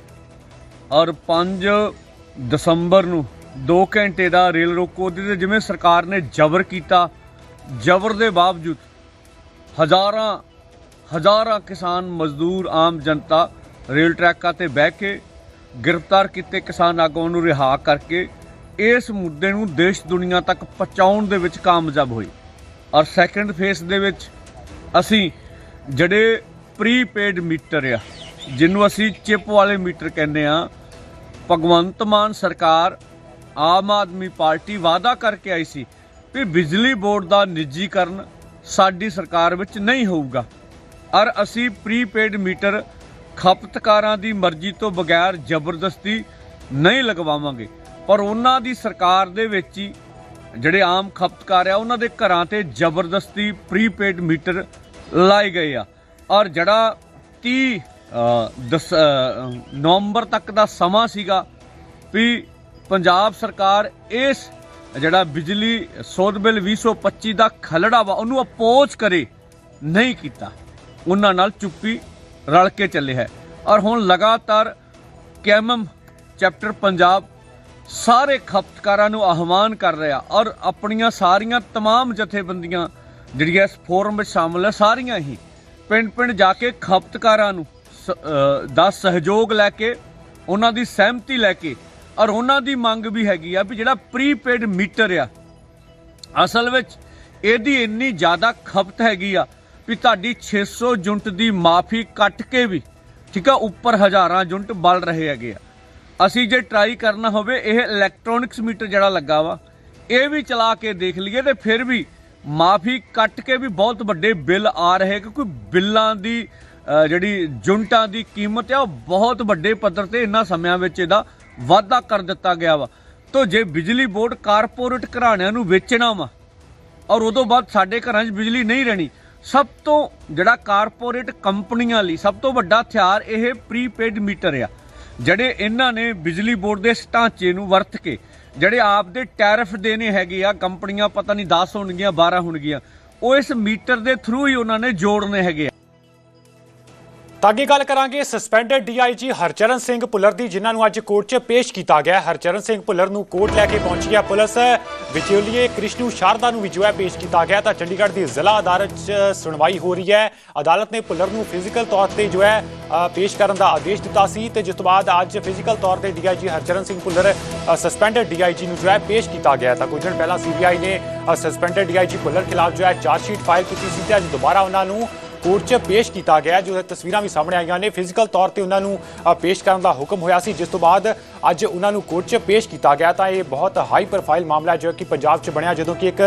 ਔਰ 5 ਦਸੰਬਰ ਨੂੰ 2 ਘੰਟੇ ਦਾ ਰੇਲ ਰੋਕੋ ਉਹਦੇ ਤੇ ਜਿਵੇਂ ਸਰਕਾਰ ਨੇ ਜ਼ਬਰ ਕੀਤਾ, ਜ਼ਬਰ ਦੇ ਬਾਵਜੂਦ ਹਜ਼ਾਰਾਂ ਹਜ਼ਾਰਾਂ ਕਿਸਾਨ, ਮਜ਼ਦੂਰ, ਆਮ ਜਨਤਾ ਰੇਲ ਟਰੈਕਾਂ ਤੇ ਬਹਿ ਕੇ ਗ੍ਰਿਫਤਾਰ ਕੀਤੇ ਕਿਸਾਨ ਆਗੂਆਂ ਨੂੰ ਰਿਹਾ ਕਰਕੇ ਇਸ ਮੁੱਦੇ ਨੂੰ ਦੇਸ਼ ਦੁਨੀਆ ਤੱਕ ਪਹੁੰਚਾਉਣ ਦੇ ਵਿੱਚ ਕਾਮਯਾਬ ਹੋਈ। ਔਰ ਸੈਕੰਡ ਫੇਸ ਦੇ ਵਿੱਚ ਅਸੀਂ ਜਿਹੜੇ ਪ੍ਰੀਪੇਡ ਮੀਟਰ ਆ, ਜਿਹਨੂੰ ਅਸੀਂ ਚਿਪ ਵਾਲੇ ਮੀਟਰ ਕਹਿੰਦੇ ਆ, ਭਗਵੰਤ ਮਾਨ ਸਰਕਾਰ ਆਮ ਆਦਮੀ ਪਾਰਟੀ ਵਾਅਦਾ ਕਰਕੇ ਆਈ ਸੀ ਕਿ ਬਿਜਲੀ ਬੋਰਡ ਦਾ ਨਿੱਜੀਕਰਨ ਸਾਡੀ ਸਰਕਾਰ ਵਿੱਚ ਨਹੀਂ ਹੋਊਗਾ। ਔਰ ਅਸੀਂ ਪ੍ਰੀਪੇਡ ਮੀਟਰ ਖਪਤਕਾਰਾਂ ਦੀ ਮਰਜ਼ੀ ਤੋਂ ਬਗੈਰ ਜ਼ਬਰਦਸਤੀ ਨਹੀਂ ਲਗਵਾਵਾਂਗੇ। ਪਰ ਉਹਨਾਂ ਦੀ ਸਰਕਾਰ ਦੇ ਵਿੱਚ ਹੀ ਜਿਹੜੇ ਆਮ ਖਪਤਕਾਰ ਆ, ਉਹਨਾਂ ਦੇ ਘਰਾਂ ਤੇ ਜ਼ਬਰਦਸਤੀ ਪ੍ਰੀਪੇਡ ਮੀਟਰ ਲਾਏ ਗਏ ਆ। ਔਰ ਜਿਹੜਾ 30 ਦਸ ਨਵੰਬਰ ਤੱਕ ਦਾ ਸਮਾਂ ਸੀਗਾ ਵੀ ਪੰਜਾਬ ਸਰਕਾਰ ਇਸ ਜਿਹੜਾ ਬਿਜਲੀ ਸੋਧ ਬਿੱਲ 2025 ਦਾ ਖਲੜਾ ਵਾ, ਉਹਨੂੰ ਅਪੋਜ਼ ਕਰੇ, ਨਹੀਂ ਕੀਤਾ। ਉਹਨਾਂ ਨਾਲ ਚੁੱਪੀ ਰਲ ਕੇ ਚੱਲੇ ਹੈ। ਔਰ ਹੁਣ ਲਗਾਤਾਰ ਕੈਮਮ ਚੈਪਟਰ ਪੰਜਾਬ ਸਾਰੇ ਖਪਤਕਾਰਾਂ ਨੂੰ ਆਹਵਾਨ ਕਰ ਰਿਹਾ ਔਰ ਆਪਣੀਆਂ ਸਾਰੀਆਂ तमाम ਜਥੇਬੰਦੀਆਂ ਜਿਹੜੀਆਂ ਇਸ ਫੋਰਮ ਵਿੱਚ ਸ਼ਾਮਲ ਹੈ ਸਾਰੀਆਂ ਹੀ ਪਿੰਡ ਪਿੰਡ ਜਾ ਕੇ ਖਪਤਕਾਰਾਂ ਨੂੰ ਸ- ਅ, ਦਾ ਸਹਿਯੋਗ ਲੈ ਕੇ ਉਹਨਾਂ ਦੀ ਸਹਿਮਤੀ ਲੈ ਕੇ ਔਰ ਉਹਨਾਂ ਦੀ ਮੰਗ ਵੀ ਹੈਗੀ ਆ ਵੀ ਜਿਹੜਾ ਪ੍ਰੀਪੇਡ ਮੀਟਰ ਆ ਅਸਲ ਵਿੱਚ ਇਹਦੀ ਇੰਨੀ ਜ਼ਿਆਦਾ ਖਪਤ ਹੈਗੀ ਆ ਵੀ ਤੁਹਾਡੀ 600 ਯੂਨਿਟ ਦੀ ਮਾਫੀ ਕੱਟ ਕੇ ਵੀ ਠੀਕ ਆ ਉੱਪਰ ਹਜ਼ਾਰਾਂ ਯੂਨਿਟ ਬਲ ਰਹੇ ਹੈਗੇ ਆ ਅਸੀਂ ਜੇ ਟਰਾਈ ਕਰਨਾ ਹੋਵੇ, ਇਹ ਇਲੈਕਟ੍ਰੋਨਿਕਸ ਮੀਟਰ ਜਿਹੜਾ ਲੱਗਾ ਵਾ, ਇਹ ਵੀ ਚਲਾ ਕੇ ਦੇਖ ਲਈਏ ਤੇ ਫਿਰ ਵੀ ਮਾਫੀ ਕੱਟ ਕੇ ਵੀ ਬਹੁਤ ਵੱਡੇ ਬਿੱਲ ਆ ਰਹੇ ਕਿਉਂਕਿ ਬਿੱਲਾਂ ਦੀ ਜਿਹੜੀ ਜੁਨਟਾਂ ਦੀ ਕੀਮਤ ਆ, ਉਹ ਬਹੁਤ ਵੱਡੇ ਪੱਧਰ ਤੇ ਇਹਨਾਂ ਸਮਿਆਂ ਵਿੱਚ ਇਹਦਾ ਵਾਧਾ ਕਰ ਦਿੱਤਾ ਗਿਆ ਵਾ। ਤੋ ਜੇ ਬਿਜਲੀ ਬੋਰਡ ਕਾਰਪੋਰੇਟ ਘਰਾਣਿਆਂ ਨੂੰ ਵੇਚਣਾ ਵਾ, ਔਰ ਉਦੋਂ ਬਾਅਦ ਸਾਡੇ ਘਰਾਂ 'ਚ ਬਿਜਲੀ ਨਹੀਂ ਰਹਿਣੀ, ਸਭ ਤੋਂ ਜਿਹੜਾ ਕਾਰਪੋਰੇਟ ਕੰਪਨੀਆਂ ਲਈ ਸਭ ਤੋਂ ਵੱਡਾ ਹਥਿਆਰ ਇਹ ਪ੍ਰੀਪੇਡ ਮੀਟਰ ਆ। ਜਿਹੜੇ ਇਹਨਾਂ ਨੇ ਬਿਜਲੀ ਬੋਰਡ ਦੇ ਇਸ ਢਾਂਚੇ ਨੂੰ ਵਰਤ ਕੇ ਜਿਹੜੇ ਆਪਦੇ ਟੈਰਿਫ ਦੇਣੇ ਹੈਗੇ ਆ, ਕੰਪਨੀਆਂ ਪਤਾ ਨਹੀਂ 10 ਹੋਣਗੀਆਂ 12 ਹੋਣਗੀਆਂ, ਉਹ ਇਸ ਮੀਟਰ ਦੇ ਥਰੂ ਹੀ ਉਹਨਾਂ ਨੇ ਜੋੜਨੇ ਹੈਗੇ ਆ। ਤਾਂ ਅੱਗੇ ਗੱਲ ਕਰਾਂਗੇ ਸਸਪੈਂਡਡ ਡੀਆਈਜੀ ਹਰਚਰਨ ਸਿੰਘ ਭੁੱਲਰ ਦੀ, ਜਿਨ੍ਹਾਂ ਨੂੰ ਅੱਜ ਕੋਰਟ 'ਚ ਪੇਸ਼ ਕੀਤਾ ਗਿਆ। ਹਰਚਰਨ ਸਿੰਘ ਭੁੱਲਰ ਨੂੰ ਕੋਰਟ ਲੈ ਕੇ ਪਹੁੰਚੀ ਹੈ ਪੁਲਿਸ। ਵਿਚੋਲੀਏ ਕ੍ਰਿਸ਼ਨੂ ਸ਼ਾਰਦਾ ਨੂੰ ਵੀ ਜੋ ਹੈ ਪੇਸ਼ ਕੀਤਾ ਗਿਆ, ਤਾਂ ਚੰਡੀਗੜ੍ਹ ਦੀ ਜ਼ਿਲ੍ਹਾ ਅਦਾਲਤ 'ਚ ਸੁਣਵਾਈ ਹੋ ਰਹੀ ਹੈ। ਅਦਾਲਤ ਨੇ ਭੁੱਲਰ ਨੂੰ ਫਿਜ਼ੀਕਲ ਤੌਰ ਤੇ ਜੋ ਹੈ ਪੇਸ਼ ਕਰਨ ਦਾ ਆਦੇਸ਼ ਦਿੱਤਾ ਸੀ ਤੇ ਜਿਸ ਤੋਂ ਬਾਅਦ ਅੱਜ ਫਿਜ਼ੀਕਲ ਤੌਰ ਤੇ DIG Harcharan Singh Bhullar suspended DIG ਨੂੰ ਜੋ ਹੈ ਪੇਸ਼ ਕੀਤਾ ਗਿਆ ਤਾਂ ਕੁਝ ਦਿਨ ਪਹਿਲਾਂ ਸੀਬੀਆਈ ਨੇ ਸਸਪੈਂਡਡ ਡੀਆਈਜੀ ਭੁੱਲਰ ਖਿਲਾਫ ਜੋ ਹੈ ਚਾਰਜ ਸ਼ੀਟ ਫਾਈਲ ਕੀਤੀ ਸੀ ਤੇ ਅੱਜ ਦੁਬਾਰਾ ਉਹਨਾਂ ਨੂੰ ਕੋਰਟ 'ਚ ਪੇਸ਼ ਕੀਤਾ ਗਿਆ, ਜੋ ਤਸਵੀਰਾਂ ਵੀ ਸਾਹਮਣੇ ਆਈਆਂ ਨੇ। ਫਿਜ਼ੀਕਲ ਤੌਰ ਤੇ ਉਹਨਾਂ ਨੂੰ ਪੇਸ਼ ਕਰਨ ਦਾ ਹੁਕਮ ਹੋਇਆ ਸੀ। ਜਿਸ ਤੋਂ ਬਾਅਦ ਅੱਜ ਉਹਨਾਂ ਨੂੰ ਕੋਰਟ 'ਚ ਪੇਸ਼ ਕੀਤਾ ਗਿਆ ਤਾਂ ਇਹ ਬਹੁਤ ਹਾਈ ਪ੍ਰੋਫਾਈਲ ਮਾਮਲਾ ਜੋ ਕਿ ਪੰਜਾਬ 'ਚ ਬਣਿਆ, ਜਦੋਂ ਕਿ ਇੱਕ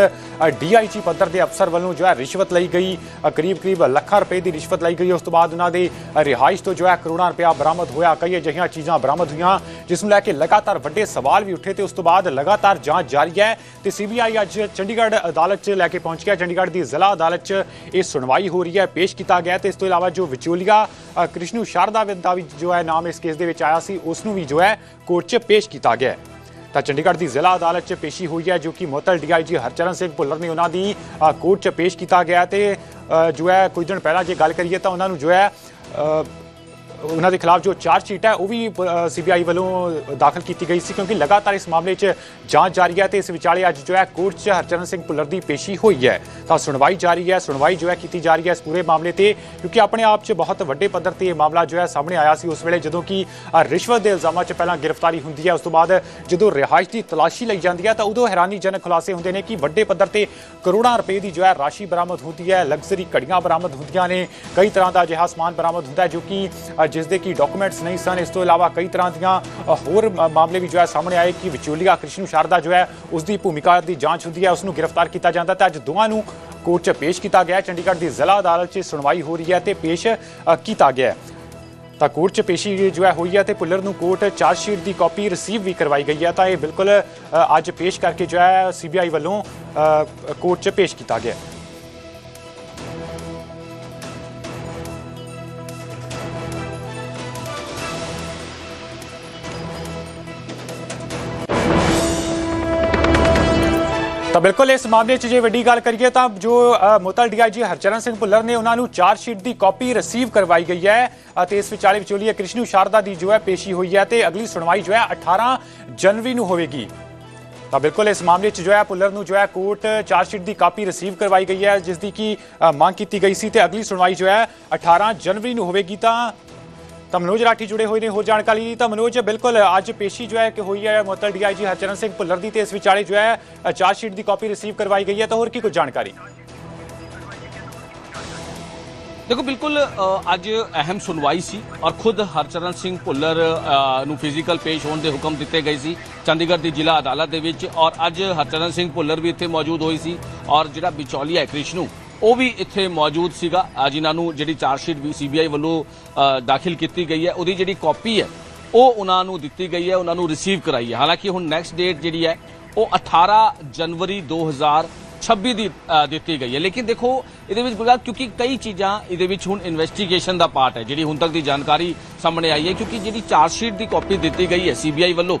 ਡੀਆਈਜੀ ਪੱਧਰ ਦੇ ਅਫਸਰ ਵੱਲੋਂ ਜੋ ਹੈ ਰਿਸ਼ਵਤ ਲਈ ਗਈ। ਕਰੀਬ ਕਰੀਬ ਲੱਖਾਂ ਰੁਪਏ ਦੀ ਰਿਸ਼ਵਤ ਲਈ ਗਈ। ਉਸ ਤੋਂ ਬਾਅਦ ਉਹਨਾਂ ਦੇ ਰਿਹਾਇਸ਼ ਤੋਂ ਜੋ ਹੈ ਕਰੋੜਾਂ ਰੁਪਇਆ ਬਰਾਮਦ ਹੋਇਆ। ਕਈ ਅਜਿਹੀਆਂ ਚੀਜ਼ਾਂ ਬਰਾਮਦ ਹੋਈਆਂ, ਜਿਸ ਨੂੰ ਲੈ ਕੇ ਲਗਾਤਾਰ ਵੱਡੇ ਸਵਾਲ ਵੀ ਉੱਠੇ ਤੇ ਉਸ ਤੋਂ ਬਾਅਦ ਲਗਾਤਾਰ ਜਾਂਚ ਜਾਰੀ ਹੈ। ਤੇ ਸੀਬੀਆਈ ਅੱਜ ਚੰਡੀਗੜ੍ਹ ਅਦਾਲਤ 'ਚ ਲੈ ਕੇ ਪਹੁੰਚ ਗਿਆ। ਚੰਡੀਗੜ੍ਹ ਦੀ ਜ਼ਿਲ੍ਹਾ ਅਦਾਲਤ 'ਚ ਇਹ ਸੁਣਵਾਈ ਹੋ ਰਹੀ ਹੈ। ਪੇਸ਼ ਕੀਤਾ ਗਿਆ ਤੇ ਇਸ ਤੋਂ ਇਲਾਵਾ ਜੋ ਵਿਚੋਲੀਆ ਅ, ਕ੍ਰਿਸ਼ਨੂ ਸ਼ਾਰਦਾ ਦਾ ਵੀ ਜੋ ਹੈ ਨਾਮ ਇਸ ਕੇਸ ਦੇ ਵਿੱਚ ਆਇਆ ਸੀ ਉਸ ਨੂੰ ਵੀ ਜੋ ਹੈ ਕੋਰਟ 'ਚ ਪੇਸ਼ ਕੀਤਾ ਗਿਆ ਤਾਂ ਚੰਡੀਗੜ੍ਹ ਦੀ ਜ਼ਿਲ੍ਹਾ ਅਦਾਲਤ 'ਚ ਪੇਸ਼ੀ ਹੋਈ ਹੈ ਜੋ ਕਿ ਮੁਅੱਤਲ ਡੀਆਈਜੀ ਹਰਚਰਨ ਸਿੰਘ ਭੁੱਲਰ ਨੇ ਉਹਨਾਂ ਦੀ ਕੋਰਟ 'ਚ ਪੇਸ਼ ਕੀਤਾ ਗਿਆ ਤੇ ਜੋ ਹੈ ਕੁਝ ਦਿਨ ਪਹਿਲਾਂ ਜੇ ਗੱਲ ਕਰੀਏ ਤਾਂ ਉਹਨਾਂ ਨੂੰ ਜੋ ਹੈ ਉਹਨਾਂ ਦੇ ਖਿਲਾਫ ਜੋ ਚਾਰਜ ਸ਼ੀਟ ਹੈ, ਉਹ ਵੀ ਸੀਬੀਆਈ ਵੱਲੋਂ ਦਾਖਲ ਕੀਤੀ ਗਈ ਸੀ ਕਿਉਂਕਿ ਲਗਾਤਾਰ ਇਸ ਮਾਮਲੇ 'ਚ ਜਾਂਚ ਜਾਰੀ ਹੈ ਤੇ ਇਸ ਵਿਚਾਲੇ ਅੱਜ ਜੋ ਹੈ ਕੋਰਟ 'ਚ ਹਰਚਰਨ ਸਿੰਘ ਭੁੱਲਰ ਦੀ ਪੇਸ਼ੀ ਹੋਈ ਹੈ। ਤਾਂ ਸੁਣਵਾਈ ਜਾਰੀ ਹੈ, ਸੁਣਵਾਈ ਜੋ ਹੈ ਕੀਤੀ ਜਾ ਰਹੀ ਹੈ ਇਸ ਪੂਰੇ ਮਾਮਲੇ ਤੇ ਕਿਉਂਕਿ ਆਪਣੇ ਆਪ 'ਚ ਬਹੁਤ ਵੱਡੇ ਪੱਧਰ ਤੇ ਇਹ ਮਾਮਲਾ ਜੋ ਹੈ ਸਾਹਮਣੇ ਆਇਆ ਸੀ ਉਸ ਵੇਲੇ ਜਦੋਂ ਕਿ ਰਿਸ਼ਵਤ ਦੇ ਇਲਜ਼ਾਮਾਂ 'ਚ ਪਹਿਲਾਂ ਗ੍ਰਿਫਤਾਰੀ ਹੁੰਦੀ ਹੈ, ਉਸ ਤੋਂ ਬਾਅਦ ਜਦੋਂ ਰਿਹਾਇਸ਼ ਦੀ ਤਲਾਸ਼ੀ ਲਈ ਜਾਂਦੀ ਹੈ ਤਾਂ ਉਦੋਂ ਹੈਰਾਨੀਜਨਕ ਖੁਲਾਸੇ ਹੁੰਦੇ ਨੇ ਕਿ ਵੱਡੇ ਪੱਧਰ ਤੇ ਕਰੋੜਾਂ ਰੁਪਏ ਦੀ ਜੋ ਹੈ ਰਾਸ਼ੀ ਬਰਾਮਦ ਹੁੰਦੀ ਹੈ, ਲਗਜ਼ਰੀ ਘੜੀਆਂ ਬਰਾਮਦ ਹੁੰਦੀਆਂ ਨੇ, ਕਈ ਤਰ੍ਹਾਂ ਦਾ ਅਜਿਹਾ ਸਮਾਨ ਬਰਾਮਦ ਹੁੰਦਾ ਹੈ ਜੋ ਕਿ ਜਿਸ ਦੇ ਕੀ ਡਾਕੂਮੈਂਟਸ ਨਹੀਂ ਸਨ, ਇਸ ਤੋਂ ਇਲਾਵਾ ਕਈ ਤਰ੍ਹਾਂ ਦੀਆਂ ਹੋਰ ਮਾਮਲੇ ਵੀ ਜੋ ਹੈ ਸਾਹਮਣੇ ਆਏ ਕਿ ਵਿਚੋਲੀਆ ਕ੍ਰਿਸ਼ਨ ਸ਼ਾਰਦਾ ਜੋ ਹੈ ਉਸ ਦੀ ਭੂਮਿਕਾ ਦੀ ਜਾਂਚ ਹੁੰਦੀ ਹੈ ਉਸ ਨੂੰ ਗ੍ਰਿਫਤਾਰ ਕੀਤਾ ਜਾਂਦਾ ਤਾਂ ਅੱਜ ਦੋਵਾਂ ਨੂੰ ਕੋਰਟ 'ਚ ਪੇਸ਼ ਕੀਤਾ ਗਿਆ ਚੰਡੀਗੜ੍ਹ ਦੀ ਜ਼ਿਲ੍ਹਾ ਅਦਾਲਤ 'ਚ ਸੁਣਵਾਈ ਹੋ ਰਹੀ ਹੈ ਤੇ ਪੇਸ਼ ਕੀਤਾ ਗਿਆ ਤਾਂ ਕੋਰਟ 'ਚ ਪੇਸ਼ੀ ਜੋ ਹੈ ਹੋਈ ਹੈ ਤੇ ਪੁੱਲਰ ਨੂੰ ਕੋਰਟ ਚਾਰਜ ਸ਼ੀਟ ਦੀ ਕਾਪੀ ਰਿਸੀਵ ਵੀ ਕਰਵਾਈ ਗਈ ਹੈ ਤਾਂ ਇਹ ਬਿਲਕੁਲ ਅੱਜ ਪੇਸ਼ ਕਰਕੇ ਜੋ ਹੈ ਸੀਬੀਆਈ ਵੱਲੋਂ ਕੋਰਟ 'ਚ ਪੇਸ਼ ਕੀਤਾ ਗਿਆ ਬਿਲਕੁਲ ਇਸ ਮਾਮਲੇ 'ਚ ਜੇ ਵੱਡੀ ਗੱਲ ਕਰੀਏ ਤਾਂ ਜੋ ਅ, ਮੁਅੱਤਲ ਡੀਆਈਜੀ ਹਰਚਰਨ ਸਿੰਘ ਭੁੱਲਰ ਨੇ ਉਹਨਾਂ ਨੂੰ ਚਾਰਜ ਸ਼ੀਟ ਦੀ ਕਾਪੀ ਰਿਸੀਵ ਕਰਵਾਈ ਗਈ ਹੈ ਅਤੇ ਇਸ ਵਿਚਾਲੇ ਵਿਚੋਲੀਏ ਕ੍ਰਿਸ਼ਨੂ ਸ਼ਾਰਦਾ ਦੀ ਜੋ ਹੈ ਪੇਸ਼ੀ ਹੋਈ ਹੈ ਤੇ ਅਗਲੀ ਸੁਣਵਾਈ ਜੋ ਹੈ 18 ਜਨਵਰੀ ਨੂੰ ਹੋਵੇਗੀ। ਤਾਂ ਬਿਲਕੁਲ ਇਸ ਮਾਮਲੇ 'ਚ ਜੋ ਹੈ ਭੁੱਲਰ ਨੂੰ ਜੋ ਹੈ ਕੋਰਟ ਚਾਰਜ ਸ਼ੀਟ ਦੀ ਕਾਪੀ ਰਿਸੀਵ ਕਰਵਾਈ ਗਈ ਹੈ ਜਿਸ ਦੀ ਕੀ ਮੰਗ ਕੀਤੀ ਗਈ ਸੀ ਤੇ ਅਗਲੀ ਸੁਣਵਾਈ ਜੋ ਹੈ 18 ਜਨਵਰੀ ਨੂੰ ਹੋਵੇਗੀ ਤਾਂ ਤਾਂ ਮਨੋਜ ਰਾਠੀ ਜੁੜੇ ਹੋਏ ਨੇ। ਹੋਰ ਜਾਣਕਾਰੀ ਲਈ ਤਾਂ ਮਨੋਜ ਬਿਲਕੁਲ ਅੱਜ ਪੇਸ਼ੀ ਜੋ ਹੈ ਕਿ ਹੋਈ ਹੈ ਮੁਅੱਤਲ ਡੀਆਈਜੀ ਹਰਚਰਨ ਸਿੰਘ ਭੁੱਲਰ ਦੀ ਤੇ ਇਸ ਵਿਚਾਲੇ ਜੋ ਹੈ ਅ, ਚਾਰਜ ਸ਼ੀਟ ਦੀ ਕਾਪੀ ਰਿਸੀਵ ਕਰਵਾਈ ਗਈ ਹੈ। ਤਾਂ ਹੋਰ ਕੀ ਕੁਝ ਜਾਣਕਾਰੀ? ਦੇਖੋ ਬਿਲਕੁਲ ਅੱਜ ਅਹਿਮ ਸੁਣਵਾਈ ਸੀ ਔਰ ਖੁਦ ਹਰਚਰਨ ਸਿੰਘ ਭੁੱਲਰ ਨੂੰ ਫਿਜ਼ੀਕਲ ਪੇਸ਼ ਹੋਣ ਦੇ ਹੁਕਮ ਦਿੱਤੇ ਗਏ ਸੀ ਚੰਡੀਗੜ੍ਹ ਦੀ ਜ਼ਿਲ੍ਹਾ ਅਦਾਲਤ ਦੇ ਵਿੱਚ ਔਰ ਅੱਜ ਹਰਚਰਨ ਸਿੰਘ ਭੁੱਲਰ ਵੀ ਇੱਥੇ ਮੌਜੂਦ ਹੋਈ ਸੀ ਔਰ ਜਿਹੜਾ ਵਿਚੌਲੀਆ ਹੈ ਕ੍ਰਿਸ਼ਨੂ ਉਹ ਵੀ ਇੱਥੇ ਮੌਜੂਦ ਸੀਗਾ। ਅ, ਜਿਨ੍ਹਾਂ ਨੂੰ ਜਿਹੜੀ ਚਾਰਜ ਸ਼ੀਟ ਵੀ ਸੀਬੀਆਈ ਵੱਲੋਂ ਅ, ਦਾਖਲ ਕੀਤੀ ਗਈ ਹੈ ਉਹਦੀ ਜਿਹੜੀ ਕਾਪੀ ਹੈ ਉਹ ਉਹਨਾਂ ਨੂੰ ਦਿੱਤੀ ਗਈ ਹੈ ਉਹਨਾਂ ਨੂੰ ਰਿਸੀਵ ਕਰਾਈ ਹੈ। ਹਾਲਾਂਕਿ ਹੁਣ ਨੈਕਸਟ ਡੇਟ ਜਿਹੜੀ ਹੈ ਉਹ 18 ਜਨਵਰੀ 2026 ਦੀ ਦਿੱਤੀ ਗਈ ਹੈ। ਲੇਕਿਨ ਦੇਖੋ ਇਹਦੇ ਵਿੱਚ ਗੁਰਦਾਸ ਕਿਉਂਕਿ ਕਈ ਚੀਜ਼ਾਂ ਇਹਦੇ ਵਿੱਚ ਹੁਣ ਇਨਵੈਸਟੀਗੇਸ਼ਨ ਦਾ ਪਾਰਟ ਹੈ ਜਿਹੜੀ ਹੁਣ ਤੱਕ ਦੀ ਜਾਣਕਾਰੀ ਸਾਹਮਣੇ ਆਈ ਹੈ ਕਿਉਂਕਿ ਜਿਹੜੀ ਚਾਰਜ ਸ਼ੀਟ ਦੀ ਕਾਪੀ ਦਿੱਤੀ ਗਈ ਹੈ ਸੀਬੀਆਈ ਵੱਲੋਂ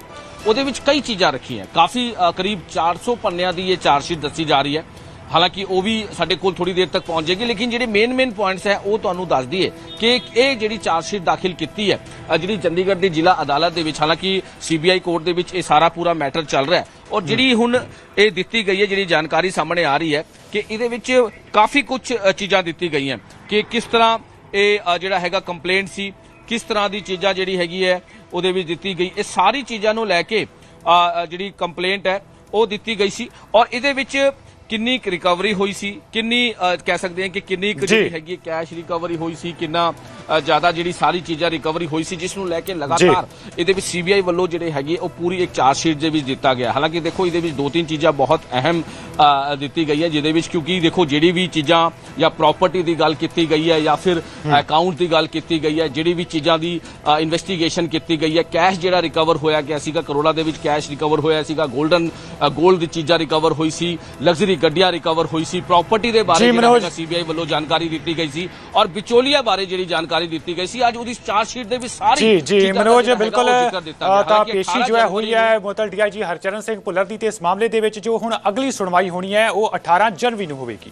ਉਹਦੇ ਵਿੱਚ ਕਈ ਚੀਜ਼ਾਂ ਰੱਖੀਆਂ ਕਾਫੀ ਅ, ਕਰੀਬ 400 ਪੰਨਿਆਂ ਦੀ ਇਹ ਚਾਰਜ ਸ਼ੀਟ ਦੱਸੀ ਜਾ ਰਹੀ ਹੈ। ਹਾਲਾਂਕਿ ਉਹ ਵੀ ਸਾਡੇ ਕੋਲ ਥੋੜੀ ਦੇਰ ਤੱਕ ਪਹੁੰਚ ਜਾਏਗੀ ਲੇਕਿਨ ਜਿਹੜੇ ਮੇਨ ਮੇਨ ਪੁਆਇੰਟਸ ਹੈ ਉਹ ਤੁਹਾਨੂੰ ਦੱਸ ਦਈਏ ਕਿ ਇਹ ਜਿਹੜੀ ਚਾਰਜ ਸ਼ੀਟ ਦਾਖਲ ਕੀਤੀ ਹੈ ਜਿਹੜੀ ਚੰਡੀਗੜ੍ਹ ਦੀ ਜ਼ਿਲ੍ਹਾ ਅਦਾਲਤ ਦੇ ਵਿੱਚ ਹਾਲਾਂਕਿ ਸੀਬੀਆਈ ਕੋਰਟ ਦੇ ਵਿੱਚ ਇਹ ਸਾਰਾ ਪੂਰਾ ਮੈਟਰ ਚੱਲ ਰਿਹਾ ਹੈ ਔਰ ਜਿਹੜੀ ਹੁਣ ਇਹ ਦਿੱਤੀ ਗਈ ਹੈ ਜਿਹੜੀ ਜਾਣਕਾਰੀ ਸਾਹਮਣੇ ਆ ਰਹੀ ਹੈ ਕਿ ਇਹਦੇ ਵਿੱਚ ਕਾਫੀ ਕੁਝ ਚੀਜ਼ਾਂ ਦਿੱਤੀ ਗਈਆਂ ਕਿ ਕਿਸ ਤਰ੍ਹਾਂ ਇਹ ਜਿਹੜਾ ਹੈਗਾ ਕੰਪਲੇਂਟ ਸੀ ਕਿਸ ਤਰ੍ਹਾਂ ਦੀ ਚੀਜ਼ਾਂ ਜਿਹੜੀ ਹੈਗੀ ਹੈ ਉਹਦੇ ਵਿੱਚ ਦਿੱਤੀ ਗਈ ਇਹ ਸਾਰੀ ਚੀਜ਼ਾਂ ਨੂੰ ਲੈ ਕੇ ਜਿਹੜੀ ਕੰਪਲੇਂਟ ਹੈ ਉਹ ਦਿੱਤੀ ਗਈ ਸੀ ਔਰ ਇਹਦੇ ਵਿੱਚ ਕਿੰਨੀ ਰਿਕਵਰੀ ਹੋਈ ਸੀ ਕਿੰਨੀ ਕਹਿ ਸਕਦੇ ਹਾਂ ਕਿ ਕਿੰਨੀ ਕੁ। ਜਿਹੜੀ ਹੈਗੀ ਕੈਸ਼ ਰਿਕਵਰੀ ਹੋਈ ਸੀ ਕਿੰਨਾ ਜ਼ਿਆਦਾ ਜਿਹੜੀ ਸਾਰੀ ਚੀਜ਼ਾਂ ਰਿਕਵਰੀ ਹੋਈ ਸੀ ਜਿਸ ਨੂੰ ਲੈ ਕੇ ਲਗਾਤਾਰ ਇਹਦੇ ਵਿੱਚ ਸੀਬੀਆਈ ਵੱਲੋਂ ਜਿਹੜੇ ਹੈਗੇ ਉਹ ਪੂਰੀ ਇੱਕ ਚਾਰਜ ਸ਼ੀਟ ਦੇ ਵਿੱਚ ਦਿੱਤਾ ਗਿਆ। ਹਾਲਾਂਕਿ ਦੇਖੋ ਇਹਦੇ ਵਿੱਚ ਦੋ ਤਿੰਨ ਚੀਜ਼ਾਂ ਬਹੁਤ ਅਹਿਮ ਦਿੱਤੀ ਗਈ ਹੈ ਜਿਹਦੇ ਵਿੱਚ ਕਿਉਂਕਿ ਦੇਖੋ ਜਿਹੜੀ ਵੀ ਚੀਜ਼ਾਂ ਜਾਂ ਪ੍ਰਾਪਰਟੀ ਦੀ ਗੱਲ ਕੀਤੀ ਗਈ ਹੈ ਜਾਂ ਫਿਰ ਅਕਾਊਂਟ ਦੀ ਗੱਲ ਕੀਤੀ ਗਈ ਹੈ ਜਿਹੜੀ ਵੀ ਚੀਜ਼ਾਂ ਦੀ ਇਨਵੈਸਟੀਗੇਸ਼ਨ ਕੀਤੀ ਗਈ ਹੈ ਕੈਸ਼ ਜਿਹੜਾ ਰਿਕਵਰ ਹੋਇਆ ਗਿਆ ਸੀਗਾ ਕਰੋੜਾਂ ਦੇ ਵਿੱਚ ਕੈਸ਼ ਰਿਕਵਰ ਹੋਇਆ ਸੀਗਾ 골ਡਨ 골ਡ ਦੀ ਚੀਜ਼ਾਂ ਰਿਕਵਰ ਹੋਈ ਸੀ ਲਗਜ਼ਰੀ ਗੱਡੀਆਂ ਰਿਕਵਰ ਹੋਈ ਸੀ ਪ੍ਰਾਪਰਟੀ ਦੇ ਬਾਰੇ ਜਿਹੜਾ ਸੀਬੀਆਈ ਵੱਲੋਂ ਜਾਣਕਾਰੀ ਦਿੱਤੀ ਗਈ ਸੀ ਔਰ ਵਿਚੋਲੀਆ ਬਾਰੇ ਜਿਹੜੀ ਜਾਣਕਾਰੀ ਦਿੱਤੀ ਗਈ ਸੀ। ਅੱਜ ਉਹਦੀ ਚਾਰਜ ਸ਼ੀਟ ਦੇ ਵਿੱਚ ਸਾਰੀ ਜੀ ਜੀ ਮਨੋਜ ਬਿਲਕੁਲ ਤਾਂ ਪੇਸ਼ੀ 18 ਜੋ ਹੈ ਹੋਈ ਹੈ ਮੁਤਲ ਡੀਆਈਜੀ ਹਰਚਰਨ ਸਿੰਘ ਭੁੱਲਰ ਦੀ ਤੇ ਇਸ ਮਾਮਲੇ ਦੇ ਵਿੱਚ ਜੋ ਹੁਣ ਅਗਲੀ ਸੁਣਵਾਈ ਹੋਣੀ ਹੈ ਉਹ 18 ਜਨਵਰੀ ਨੂੰ ਹੋਵੇਗੀ।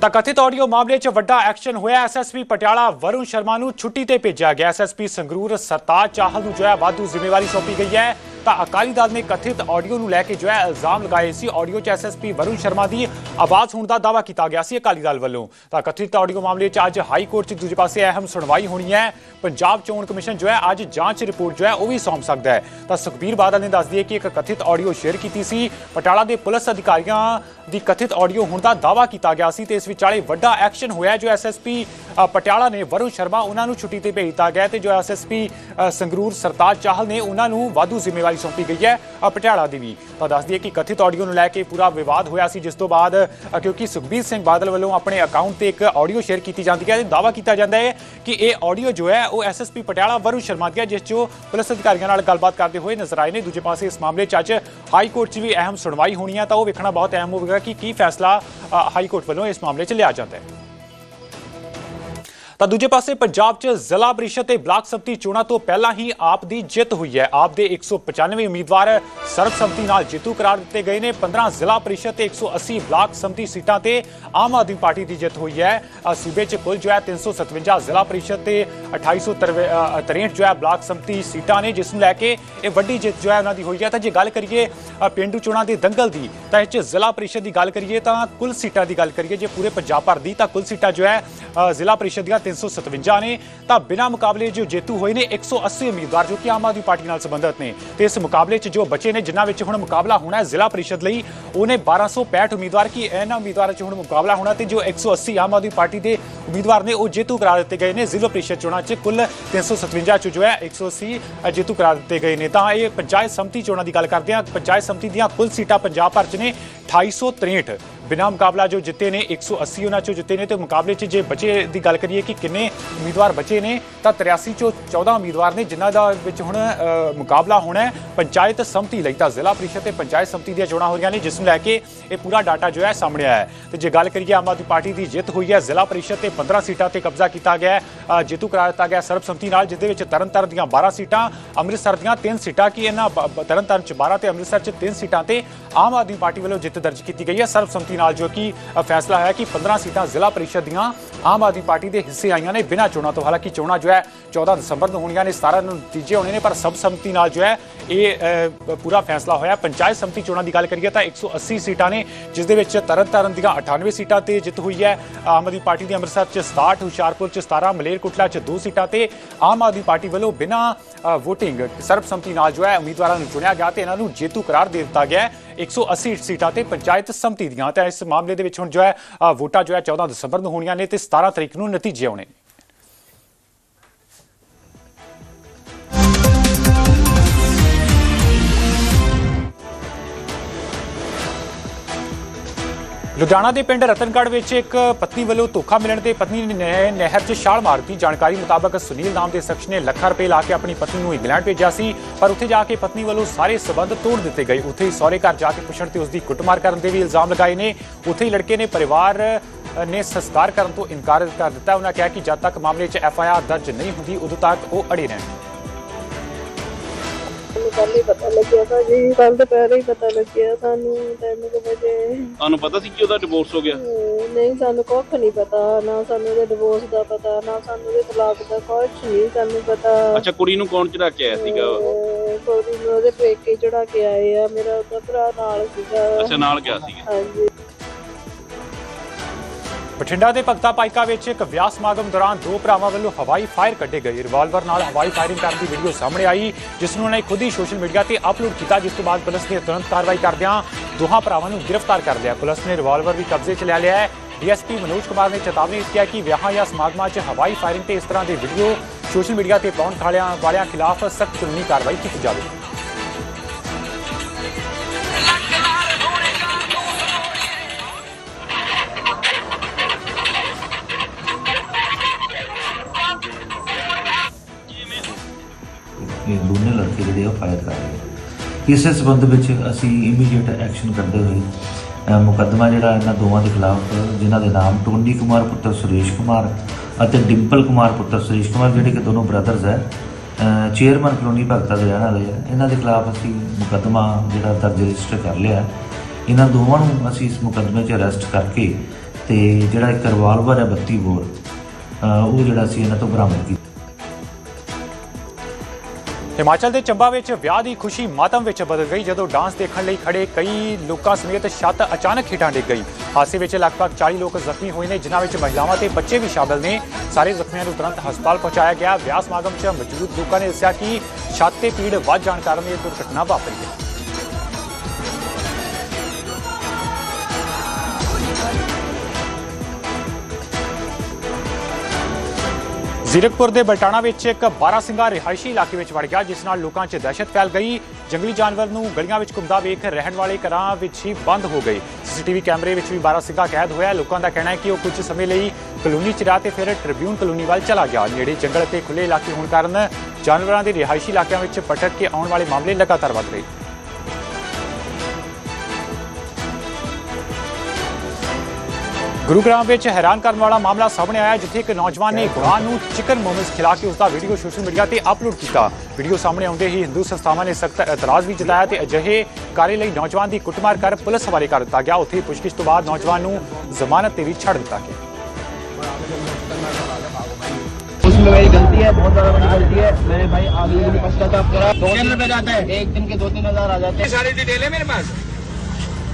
ਤਾਂ ਕਥਿਤ ਆਡੀਓ ਮਾਮਲੇ 'ਚ ਵੱਡਾ ਐਕਸ਼ਨ ਹੋਇਆ। ਐਸਐਸਪੀ ਪਟਿਆਲਾ ਵਰੁਣ ਸ਼ਰਮਾ ਨੂੰ ਛੁੱਟੀ ਤੇ ਭੇਜਿਆ ਗਿਆ। ਐਸਐਸਪੀ ਸੰਗਰੂਰ ਸਰਤਾਜ ਚਾਹਲ ਨੂੰ ਜੋ ਹੈ ਵਾਧੂ ਜ਼ਿੰਮੇਵਾਰੀ ਸੌਂਪੀ ਗਈ ਹੈ। ਤਾਂ ਅਕਾਲੀ ਦਲ ਨੇ ਕਥਿਤ ਆਡੀਓ ਨੂੰ ਲੈ ਕੇ ਜੋ ਹੈ ਇਲਜ਼ਾਮ ਲਗਾਏ ਸੀ। ਆਡੀਓ 'ਚ ਐਸਐਸਪੀ ਵਰੁਣ ਸ਼ਰਮਾ ਦੀ ਆਵਾਜ਼ ਹੋਣ ਦਾ ਦਾਅਵਾ ਕੀਤਾ ਗਿਆ ਸੀ ਅਕਾਲੀ ਦਲ ਵੱਲੋਂ। ਤਾਂ ਕਥਿਤ ਆਡੀਓ ਮਾਮਲੇ 'ਚ ਅੱਜ ਹਾਈ ਕੋਰਟ 'ਚ ਦੂਜੇ ਪਾਸੇ ਅਹਿਮ ਸੁਣਵਾਈ ਹੋਣੀ ਹੈ। ਪੰਜਾਬ ਚੋਣ ਕਮਿਸ਼ਨ ਜੋ ਹੈ ਅੱਜ ਜਾਂਚ ਰਿਪੋਰਟ ਜੋ ਹੈ ਉਹ ਵੀ ਸੌਂਪ ਸਕਦਾ ਹੈ। ਤਾਂ ਸੁਖਬੀਰ ਬਾਦਲ ਨੇ ਦੱਸ ਦਿੱਤੀ ਕਿ ਇੱਕ ਕਥਿਤ ਆਡੀਓ ਸ਼ੇਅਰ ਕੀਤੀ ਸੀ। ਪਟਿਆਲਾ ਦੇ ਪੁਲਿਸ ਅਧਿਕਾਰੀਆਂ ਦੀ ਕਥਿਤ ਆਡੀਓ ਹੋਣ ਦਾ ਦਾਅਵਾ ਕੀਤਾ ਗਿਆ ਸੀ ਤੇ ਇਸ ਵਿਚਾਲੇ ਵੱਡਾ ਐਕਸ਼ਨ ਹੋਇਆ ਜੋ ਐਸਐਸਪੀ ਪਟਿਆਲਾ ਨੇ ਵਰੁਣ ਸ਼ਰਮਾ ਉਹਨਾਂ ਨੂੰ ਛੁੱਟੀ ਤੇ ਭੇਜ ਦਿੱਤਾ ਗਿਆ ਤੇ ਜੋ ਐਸਐਸਪੀ ਸੰਗਰੂਰ ਸਰਤਾਜ ਚਾਹਲ ਨੇ ਉਹਨਾਂ ਨੂੰ ਵਾਧੂ ਜ਼ਿੰਮੇਵਾਰੀ ਸੌਂਪੀ ਗਈ ਹੈ ਪਟਿਆਲਾ ਦੀ ਵੀ। ਤਾਂ ਦੱਸ ਦਈਏ ਕਿ ਕਥਿਤ ਆਡੀਓ ਨੂੰ ਲੈ ਕੇ ਪੂਰਾ ਵਿਵਾਦ ਹੋਇਆ ਸੀ, ਜਿਸ ਤੋਂ ਬਾਅਦ ਕਿਉਂਕਿ ਸੁਖਬੀਰ ਸਿੰਘ ਬਾਦਲ ਵੱਲੋਂ ਆਪਣੇ ਅਕਾਊਂਟ ਤੇ ਇੱਕ ਆਡੀਓ ਸ਼ੇਅਰ ਕੀਤੀ ਜਾਂਦੀ ਹੈ, ਤੇ ਦਾਅਵਾ ਕੀਤਾ ਜਾਂਦਾ ਹੈ ਕਿ ਇਹ ਆਡੀਓ ਜੋ ਹੈ, ਉਹ ਐਸਐਸਪੀ ਪਟਿਆਲਾ ਵਰੁਣ ਸ਼ਰਮਾ ਦੀ ਹੈ, ਜਿਸ 'ਚ ਪੁਲਿਸ ਅਧਿਕਾਰੀਆਂ ਨਾਲ ਗੱਲਬਾਤ ਕਰਦੇ ਹੋਏ ਨਜ਼ਰ ਆਏ ਨੇ। ਦੂਜੇ ਪਾਸੇ ਇਸ ਮਾਮਲੇ 'ਚ ਅੱਜ ਹਾਈ ਕੋਰਟ 'ਚ ਵੀ ਅਹਿਮ ਸੁਣਵਾਈ ਹੋਣੀ ਹੈ, ਤਾਂ ਉਹ ਵੇਖਣਾ ਬਹੁਤ ਅਹਿਮ ਹੋਵੇਗਾ ਕਿ ਕੀ ਫੈਸਲਾ ਹਾਈ ਕੋਰਟ ਵੱਲੋਂ ਇਸ ਮਾਮਲੇ 'ਚ ਲਿਆ ਜਾਂਦਾ ਹੈ। ਤਾਂ ਦੂਜੇ ਪਾਸੇ ਪੰਜਾਬ 'ਚ ਜ਼ਿਲ੍ਹਾ ਪ੍ਰੀਸ਼ਦ ਤੇ ਬਲਾਕ ਸੰਮਤੀ ਚੋਣਾਂ ਤੋਂ ਪਹਿਲਾਂ ਹੀ ਆਪ ਦੀ ਜਿੱਤ ਹੋਈ ਹੈ। ਆਪ ਦੇ 195 ਉਮੀਦਵਾਰ ਸਰਬਸੰਮਤੀ ਨਾਲ ਜੇਤੂ ਕਰਾਰ ਦਿੱਤੇ ਗਏ ਨੇ। 15 ਜ਼ਿਲ੍ਹਾ ਪ੍ਰੀਸ਼ਦ ਤੇ 180 ਬਲਾਕ ਸੰਮਤੀ ਸੀਟਾਂ ਤੇ ਆਮ ਆਦਮੀ ਪਾਰਟੀ ਦੀ ਜਿੱਤ ਹੋਈ ਹੈ। ਸੂਬੇ 'ਚ ਕੁੱਲ ਜੋ ਹੈ 357 ਜ਼ਿਲ੍ਹਾ ਪ੍ਰੀਸ਼ਦ ਤੇ 2863 ਜੋ ਹੈ ਬਲਾਕ ਸੰਮਤੀ ਸੀਟਾਂ ਨੇ ਜਿਸ ਨੂੰ ਲੈ ਕੇ ਇਹ ਵੱਡੀ ਜਿੱਤ ਜੋ ਹੈ ਉਹਨਾਂ ਦੀ ਹੋਈ ਹੈ। ਤਾਂ ਜੇ ਗੱਲ ਕਰੀਏ ਅ, ਪੇਂਡੂ ਚੋਣਾਂ ਦੇ ਦੰਗਲ ਦੀ ਤਾਂ ਇਹ 'ਚ ਜ਼ਿਲ੍ਹਾ ਪ੍ਰੀਸ਼ਦ ਦੀ ਗੱਲ ਕਰੀਏ ਤਾਂ ਕੁੱਲ ਸੀਟਾਂ ਦੀ ਗੱਲ ਕਰੀਏ ਜੇ ਪੂਰੇ ਪੰਜਾਬ ਭਰ ਦੀ ਤਾਂ ਕੁੱਲ ਸੀਟਾਂ ਜੋ ਹੈ ਜ਼ਿਲ੍ਹਾ ਪ੍ਰੀਸ਼ਦ ਦੀਆਂ 357 ਨੇ ਤਾਂ ਬਿਨਾਂ ਮੁਕਾਬਲੇ ਜੋ ਜੇਤੂ ਹੋਏ ਨੇ 180 ਉਮੀਦਵਾਰ ਜੋ ਕਿ ਆਮ ਆਦਮੀ ਪਾਰਟੀ ਨਾਲ ਸੰਬੰਧਿਤ ਨੇ। ਤੇ ਇਸ ਮੁਕਾਬਲੇ 'ਚ ਜੋ ਬਚੇ ਨੇ, ਜਿਨ੍ਹਾਂ ਵਿੱਚ ਹੁਣ ਮੁਕਾਬਲਾ ਹੋਣਾ ਹੈ ਜ਼ਿਲ੍ਹਾ ਪਰਿਸ਼ਦ ਲਈ, ਉਹਨੇ 1265 ਉਮੀਦਵਾਰ ਕੀ ਇਹਨਾਂ ਉਮੀਦਵਾਰਾਂ 'ਚ ਹੁਣ ਮੁਕਾਬਲਾ ਹੋਣਾ ਤੇ ਜੋ 180 ਆਮ ਆਦਮੀ ਪਾਰਟੀ ਦੇ ਉਮੀਦਵਾਰ ਨੇ ਉਹ ਜੇਤੂ ਕਰਾ ਦਿੱਤੇ ਗਏ ਨੇ। ਜ਼ਿਲ੍ਹਾ ਪ੍ਰੀਸ਼ਦ ਚੋਣਾਂ 'ਚ ਕੁੱਲ 357 'ਚ ਜੋ ਹੈ 180 ਜੇਤੂ ਕਰਾ ਦਿੱਤੇ ਗਏ ਨੇ। ਤਾਂ ਇਹ ਪੰਚਾਇਤ ਸੰਮਤੀ ਚੋਣਾਂ ਦੀ ਗੱਲ ਕਰਦੇ ਹਾਂ। ਪੰਚਾਇਤ ਸੰਮਤੀ ਦੀਆਂ ਕੁੱਲ ਸੀਟਾਂ ਪੰਜਾਬ ਭਰ 'ਚ ਨੇ 2863 ਬਿਨਾਂ ਮੁਕਾਬਲਾ ਜੋ ਜਿੱਤੇ ਨੇ 180 ਉਹਨਾਂ ਚੋਂ ਜਿੱਤੇ ਨੇ ਤੇ ਮੁਕਾਬਲੇ 'ਚ ਜੇ ਬਚੇ ਦੀ ਗੱਲ ਕਰੀਏ ਕਿ ਕਿੰਨੇ ਉਮੀਦਵਾਰ ਬਚੇ ਨੇ, ਤਾਂ 83 ਚੋਂ 14 ਉਮੀਦਵਾਰ ਨੇ, ਜਿਨ੍ਹਾਂ ਦਾ ਵਿੱਚ ਹੁਣ ਮੁਕਾਬਲਾ ਹੋਣਾ ਹੈ। ਪੰਚਾਇਤ ਸੰਮਤੀ ਲਈ ਤਾਂ ਜ਼ਿਲ੍ਹਾ ਪ੍ਰੀਸ਼ਦ ਤੇ ਪੰਚਾਇਤ ਸੰਮਤੀ ਦੀਆਂ ਚੋਣਾਂ ਹੋ ਰਹੀਆਂ ਨੇ, ਜਿਸ ਨੂੰ ਲੈ ਕੇ ਇਹ ਪੂਰਾ ਡਾਟਾ ਜੋ ਹੈ ਸਾਹਮਣੇ ਆਇਆ ਹੈ। ਤੇ ਜੇ ਗੱਲ ਕਰੀਏ ਆਮ ਆਦਮੀ ਪਾਰਟੀ ਦੀ ਜਿੱਤ ਹੋਈ ਹੈ, ਜ਼ਿਲ੍ਹਾ ਪ੍ਰੀਸ਼ਦ ਤੇ 15 ਸੀਟਾਂ ਤੇ ਕਬਜ਼ਾ ਕੀਤਾ ਗਿਆ ਹੈ। ਜੇਤੂ ਕਰਾ ਦਿੱਤਾ ਗਿਆ ਸਰਬਸੰਮਤੀ ਨਾਲ, ਜਿਸ ਦੇ ਵਿੱਚ ਤਰਨਤਾਰਨ ਦੀਆਂ 12 ਸੀਟਾਂ, ਅੰਮ੍ਰਿਤਸਰ ਦੀਆਂ 3 ਸੀਟਾਂ, ਕੀ ਇਹਨਾਂ ਬ- ਬ- ਤਰਨਤਾਰਨ ਚ 12 ਤੇ ਅੰਮ੍ਰਿਤਸਰ ਚ 3 ਸੀਟਾਂ ਤੇ ਆਮ ਆਦਮੀ ਪਾਰਟੀ ਵੱਲੋਂ ਜਿੱਤ ਦਰਜ ਕੀਤੀ ਗਈ ਹੈ। ਸਰਬਸੰਮਤੀ ਨਾਲ ਜੋ ਕਿ ਫੈਸਲਾ ਹੋਇਆ ਕਿ 15 ਸੀਟਾਂ ਜ਼ਿਲ੍ਹਾ ਪਰਿਸ਼ਦ ਦੀਆਂ ਆਮ ਆਦਮੀ ਪਾਰਟੀ ਦੇ ਹਿੱਸੇ ਆਈਆਂ ਨੇ ਬਿਨਾਂ ਚੋਣਾਂ ਤੋਂ। ਹਾਲਾਂਕਿ ਚੋਣਾਂ ਜੋ ਹੈ 14 ਦਸੰਬਰ ਨੂੰ ਹੋਣੀਆਂ ਨੇ 17 ਨੂੰ ਨਤੀਜੇ ਹੋਣੇ ਨੇ, ਪਰ ਸਰਬਸੰਮਤੀ ਨਾਲ ਜੋ ਹੈ, ਇਹ ਪੂਰਾ ਫੈਸਲਾ ਹੋਇਆ। ਪੰਚਾਇਤ ਸੰਮਤੀ ਚੋਣਾਂ ਦੀ ਗੱਲ ਕਰੀਏ ਤਾਂ 180 ਸੀਟਾਂ ਨੇ, ਜਿਸ ਦੇ ਵਿੱਚ ਤਰਨਤਾਰਨ ਦੀਆਂ 98 ਸੀਟਾਂ ਤੇ ਜਿੱਤ ਹੋਈ ਹੈ। ਆਮ ਆਦਮੀ ਪਾਰਟੀ ਦੀ ਅੰਮ੍ਰਿਤਸਰ ਚ 67 ਹੁਸ਼ਿਆਰਪੁਰ ਚ 17 ਮਲੇਰਕੋਟਲਾ ਚ 2 ਸੀਟਾਂ ਤੇ ਆਮ ਆਦਮੀ ਪਾਰਟੀ ਵੱਲੋਂ ਬਿਨਾਂ ਅ, ਵੋਟਿੰਗ ਸਰਬਸੰਮਤੀ ਨਾਲ ਜੋ ਹੈ ਉਮੀਦਵਾਰਾਂ ਨੂੰ ਚੁਣਿਆ ਗਿਆ ਤੇ ਇਹਨਾਂ ਨੂੰ ਜੇਤੂ ਕਰਾਰ ਦੇ ਦਿੱਤਾ ਗਿਆ ਹੈ 180 ਸੀਟਾਂ ਤੇ ਪੰਚਾਇਤ ਸੰਮਤੀ ਦੀਆਂ ਤਾਂ ਇਸ ਮਾਮਲੇ ਦੇ ਵਿੱਚ ਹੁਣ ਜੋ ਹੈ ਵੋਟਾਂ ਜੋ ਹੈ 14 ਦਸੰਬਰ ਨੂੰ ਹੋਣੀਆਂ ਨੇ ਤੇ 17 ਤਰੀਕ ਨੂੰ ਨਤੀਜੇ ਆਉਣੇ ਨੇ ਲੁਧਿਆਣਾ ਦੇ ਪਿੰਡ ਰਤਨਗੜ੍ਹ ਵਿੱਚ ਇੱਕ ਪਤਨੀ ਵੱਲੋਂ ਧੋਖਾ ਮਿਲਣ ਤੇ ਪਤਨੀ ਨੇ ਨਹਿ- ਨਹਿਰ 'ਚ ਛਾਲ ਮਾਰਤੀ ਜਾਣਕਾਰੀ ਮੁਤਾਬਕ ਸੁਨੀਲ ਨਾਮ ਦੇ ਸ਼ਖਸ ਨੇ ਲੱਖਾਂ ਰੁਪਏ ਲਾ ਕੇ ਆਪਣੀ ਪਤਨੀ ਨੂੰ ਇੰਗਲੈਂਡ ਭੇਜਿਆ ਸੀ, ਪਰ ਉੱਥੇ ਜਾ ਕੇ ਪਤਨੀ ਵੱਲੋਂ ਸਾਰੇ ਸਬੰਧ ਤੋੜ ਦਿੱਤੇ ਗਏ। ਉੱਥੇ ਹੀ ਸਹੁਰੇ ਘਰ ਜਾ ਕੇ ਪੁੱਛਣ ਤੇ ਉਸ ਦੀ ਕੁੱਟਮਾਰ ਕਰਨ ਦੇ ਵੀ ਇਲਜ਼ਾਮ ਲਗਾਏ ਨੇ। ਉੱਥੇ ਹੀ ਲੜਕੇ ਨੇ ਪਰਿਵਾਰ ਨੇ ਸੰਸਕਾਰ ਕਰਨ ਤੋਂ ਇਨਕਾਰ ਕਰ ਦਿੱਤਾ। ਉਹਨਾਂ ਕਿਹਾ ਕਿ ਜਦ ਤੱਕ ਮਾਮਲੇ 'ਚ ਐਫ ਆਈ ਆਰ ਦਰਜ ਨਹੀਂ ਹੁੰਦੀ, ਉਦੋਂ ਤੱਕ ਉਹ ਅੜੇ ਰਹਿਣਗੇ ਕੱਲ ਹੀ ਪਤਾ ਲੱਗਿਆ ਭਾਜੀ। ਕੱਲ ਦੁਪਹਿਰੇ ਹੀ ਪਤਾ ਲੱਗਿਆ ਸਾਨੂੰ ਤਿੰਨ ਕੁ ਵਜੇ। ਤੁਹਾਨੂੰ ਪਤਾ ਸੀ ਕਿ ਉਹਦਾ ਡਿਵੋਰਸ ਹੋ ਗਿਆ? ਨਹੀਂ ਸਾਨੂੰ ਕੁੱਖ ਨਹੀਂ ਪਤਾ। ਨਾ ਸਾਨੂੰ ਉਹਦੇ ਡਿਵੋਰਸ ਦਾ ਪਤਾ ਨਾ ਸਾਨੂੰ ਉਹਦੇ ਤਲਾਕ ਦਾ ਕੁਛ ਨਹੀਂ ਸਾਨੂੰ ਪਤਾ। ਅੱਛਾ ਕੁੜੀ ਨੂੰ ਕੌਣ ਚੜਾ ਕੇ ਆਇਆ ਸੀਗਾ? ਅਹ ਕੋਈ ਨੂੰ ਉਹਦੇ ਪੇਕੇ ਚੜਾ ਕੇ ਆਏ ਆ। ਮੇਰਾ ਉਹਦਾ ਭਰਾ ਨਾਲ ਸੀਗਾ। ਅੱਛਾ ਨਾਲ ਗਿਆ ਸੀਗਾ। ਹਾਂਜੀ। ਬਠਿੰਡਾ ਦੇ ਭਗਤਾ ਪਾਈਕਾ ਵਿੱਚ ਇੱਕ ਵਿਆਹ ਸਮਾਗਮ ਦੌਰਾਨ ਦੋ ਭਰਾਵਾਂ ਵੱਲੋਂ ਹਵਾਈ ਫਾਇਰ ਕੱਢੇ ਗਏ। ਰਿਵਾਲਵਰ ਨਾਲ ਹਵਾਈ ਫਾਇਰਿੰਗ ਕਰਨ ਦੀ ਵੀਡੀਓ ਸਾਹਮਣੇ ਆਈ, ਜਿਸ ਨੂੰ ਉਹਨਾਂ ਨੇ ਖੁਦ ਹੀ ਸੋਸ਼ਲ ਮੀਡੀਆ ਤੇ ਅਪਲੋਡ ਕੀਤਾ, ਜਿਸ ਤੋਂ ਬਾਅਦ ਪੁਲਿਸ ਨੇ ਤੁਰੰਤ ਕਾਰਵਾਈ ਕਰਦਿਆਂ ਦੋਹਾਂ ਭਰਾਵਾਂ ਨੂੰ ਗ੍ਰਿਫਤਾਰ ਕਰ ਲਿਆ। ਪੁਲਿਸ ਨੇ ਰਿਵਾਲਵਰ ਵੀ ਕਬਜ਼ੇ 'ਚ ਲੈ ਲਿਆ ਹੈ। ਡੀਐਸਪੀ ਮਨੋਜ ਕੁਮਾਰ ਨੇ ਚੇਤਾਵਨੀ ਦਿੱਤੀ ਹੈ ਕਿ ਵਿਆਹਾਂ ਜਾਂ ਸਮਾਗਮਾਂ 'ਚ ਹਵਾਈ ਫਾਇਰਿੰਗ ਤੇ ਇਸ ਤਰ੍ਹਾਂ ਦੀ ਵੀਡੀਓ ਸੋਸ਼ਲ ਮੀਡੀਆ ਤੇ ਪਾਉਣ ਵਾਲਿਆਂ ਖਿਲਾਫ ਸਖਤ ਕਾਨੂੰਨੀ ਕਾਰਵਾਈ ਕੀਤੀ ਜਾਵੇਗੀ ਇਹ ਦੋਨੇ ਲੜਕੇ ਜਿਹੜੇ ਆ ਫਾਇਰ ਕਰ ਰਹੇ ਆ। ਇਸੇ ਸਬੰਧ ਵਿੱਚ ਅਸੀਂ ਇਮੀਡੀਏਟ ਐਕਸ਼ਨ ਕਰਦੇ ਹੋਏ ਮੁਕੱਦਮਾ ਜਿਹੜਾ ਇਹਨਾਂ ਦੋਵਾਂ ਦੇ ਖਿਲਾਫ, ਜਿਨ੍ਹਾਂ ਦੇ ਨਾਮ ਟੋਨੀ ਕੁਮਾਰ ਪੁੱਤਰ ਸੁਰੇਸ਼ ਕੁਮਾਰ ਅਤੇ ਡਿੰਪਲ ਕੁਮਾਰ ਪੁੱਤਰ ਸੁਰੇਸ਼ ਕੁਮਾਰ, ਜਿਹੜੇ ਕਿ ਦੋਨੋਂ ਬ੍ਰਦਰਸ ਹੈ ਚੇਅਰਮੈਨ ਕਲੋਨੀ ਭਗਤਾ ਦੇ ਰਹਿਣ ਵਾਲੇ ਆ, ਇਹਨਾਂ ਦੇ ਖਿਲਾਫ ਅਸੀਂ ਮੁਕੱਦਮਾ ਜਿਹੜਾ ਦਰਜ ਰਜਿਸਟਰ ਕਰ ਲਿਆ ਇਹਨਾਂ ਦੋਵਾਂ ਨੂੰ ਅਸੀਂ ਇਸ ਮੁਕੱਦਮੇ 'ਚ ਅਰੈਸਟ ਕਰਕੇ ਤੇ ਜਿਹੜਾ ਇੱਕ ਰਿਵਾਲਵਰ ਹੈ 32 ਬੋਰ ਉਹ ਜਿਹੜਾ ਅਸੀਂ ਇਹਨਾਂ ਤੋਂ ਬਰਾਮਦ ਕੀਤਾ ਹਿਮਾਚਲ ਦੇ ਚੰਬਾ ਵਿੱਚ ਵਿਆਹ ਦੀ ਖੁਸ਼ੀ ਮਾਤਮ ਵਿੱਚ ਬਦਲ ਗਈ, ਜਦੋਂ ਡਾਂਸ ਦੇਖਣ ਲਈ ਖੜੇ ਕਈ ਲੋਕਾਂ ਸਮੇਤ ਛੱਤ ਅਚਾਨਕ ਹੇਠਾਂ ਡਿੱਗ ਗਈ। ਹਾਦਸੇ ਵਿੱਚ ਲਗਭਗ 40 ਲੋਕ ਜ਼ਖਮੀ ਹੋਏ ਨੇ, ਜਿਨ੍ਹਾਂ ਵਿੱਚ ਮਹਿਲਾਵਾਂ ਤੇ ਬੱਚੇ ਵੀ ਸ਼ਾਮਲ ਨੇ। ਸਾਰੇ ਜ਼ਖਮੀਆਂ ਨੂੰ ਤੁਰੰਤ ਹਸਪਤਾਲ ਪਹੁੰਚਾਇਆ ਗਿਆ। ਵਿਆਹ ਸਮਾਗਮ 'ਚ ਮੌਜੂਦ ਲੋਕਾਂ ਨੇ ਦੱਸਿਆ ਕਿ ਛੱਤ ਤੇ ਪੀੜ ਵੱਧ ਜਾਣ ਕਾਰਨ ਇਹ ਦੁਰਘਟਨਾ ਵਾਪਰੀ ਹੈ। ਜ਼ੀਰਕਪੁਰ ਦੇ ਬਲਟਾਣਾ ਵਿੱਚ ਇੱਕ ਬਾਰਾਸਿੰਗਾ ਰਿਹਾਇਸ਼ੀ ਇਲਾਕੇ ਵਿੱਚ ਵੜ ਗਿਆ, ਜਿਸ ਨਾਲ ਲੋਕਾਂ 'ਚ ਦਹਿਸ਼ਤ ਫੈਲ ਗਈ। ਜੰਗਲੀ ਜਾਨਵਰ ਨੂੰ ਗਲੀਆਂ ਵਿੱਚ ਘੁੰਮਦਾ ਵੇਖ ਰਹਿਣ ਵਾਲੇ ਘਰਾਂ ਵਿੱਚ ਹੀ ਬੰਦ ਹੋ ਗਏ। ਸੀਸੀਟੀਵੀ ਕੈਮਰੇ ਵਿੱਚ ਵੀ ਬਾਰਾਸਿੰਗਾ ਕੈਦ ਹੋਇਆ। ਲੋਕਾਂ ਦਾ ਕਹਿਣਾ ਹੈ ਕਿ ਉਹ ਕੁਝ ਸਮੇਂ ਲਈ ਕਲੋਨੀ 'ਚ ਰਿਹਾ ਤੇ ਫਿਰ ਟ੍ਰਿਬਿਊਨ ਕਲੋਨੀ ਵੱਲ ਚਲਾ ਗਿਆ। ਨੇੜੇ ਜੰਗਲ ਅਤੇ ਖੁੱਲੇ ਇਲਾਕੇ ਹੋਣ ਕਾਰਨ ਜਾਨਵਰਾਂ ਦੇ ਰਿਹਾਇਸ਼ੀ ਇਲਾਕਿਆਂ ਵਿੱਚ ਭਟਕ ਕੇ ਆਉਣ ਵਾਲੇ ਮਾਮਲੇ ਲਗਾਤਾਰ ਵੱਧ ਰਹੇ। ਗੁਰੂਗ੍ਰਾਮ ਵਿੱਚ ਹੈਰਾਨ ਕਰਨ ਵਾਲਾ ਮਾਮਲਾ ਸਾਹਮਣੇ ਆਇਆ ਜਿੱਥੇ ਇੱਕ ਨੌਜਵਾਨ ਨੇ ਗੁਆਨ ਨੂੰ ਚਿਕਨ ਮੋਮਸ ਖਿਲਾ ਕੇ ਉਸ ਦਾ ਵੀਡੀਓ ਸੋਸ਼ਲ ਮੀਡੀਆ ਤੇ ਅਪਲੋਡ ਕੀਤਾ ਵੀਡੀਓ ਸਾਹਮਣੇ ਆਉਂਦੇ ਹੀ ਹਿੰਦੂ ਸੰਸਥਾਵਾਂ ਨੇ ਸਖਤ ਇਤਰਾਜ਼ ਵੀ ਜਤਾਇਆ ਤੇ ਅਜਿਹੇ ਕਾਰੇ ਲਈ ਨੌਜਵਾਨ ਦੀ ਕੁੱਟਮਾਰ ਕਰ ਪੁਲਿਸ ਹਵਾਲੇ ਕਰ ਦਿੱਤਾ ਗਿਆ ਉੱਥੇ ਪੁੱਛਗਿੱਛ ਤੋਂ ਬਾਅਦ ਨੌਜਵਾਨ ਨੂੰ ਜ਼ਮਾਨਤ ਤੇ ਵੀ ਛੱਡ ਦਿੱਤਾ ਗਿਆ उसमें मेरी गलती है बहुत ज्यादा बड़ी गलती है मैंने भाई आगे भी पश्चाताप करा दो दिन रुपए जाते हैं एक दिन के दो तीन हजार आ जाते हैं सारी डिटेल है मेरे पास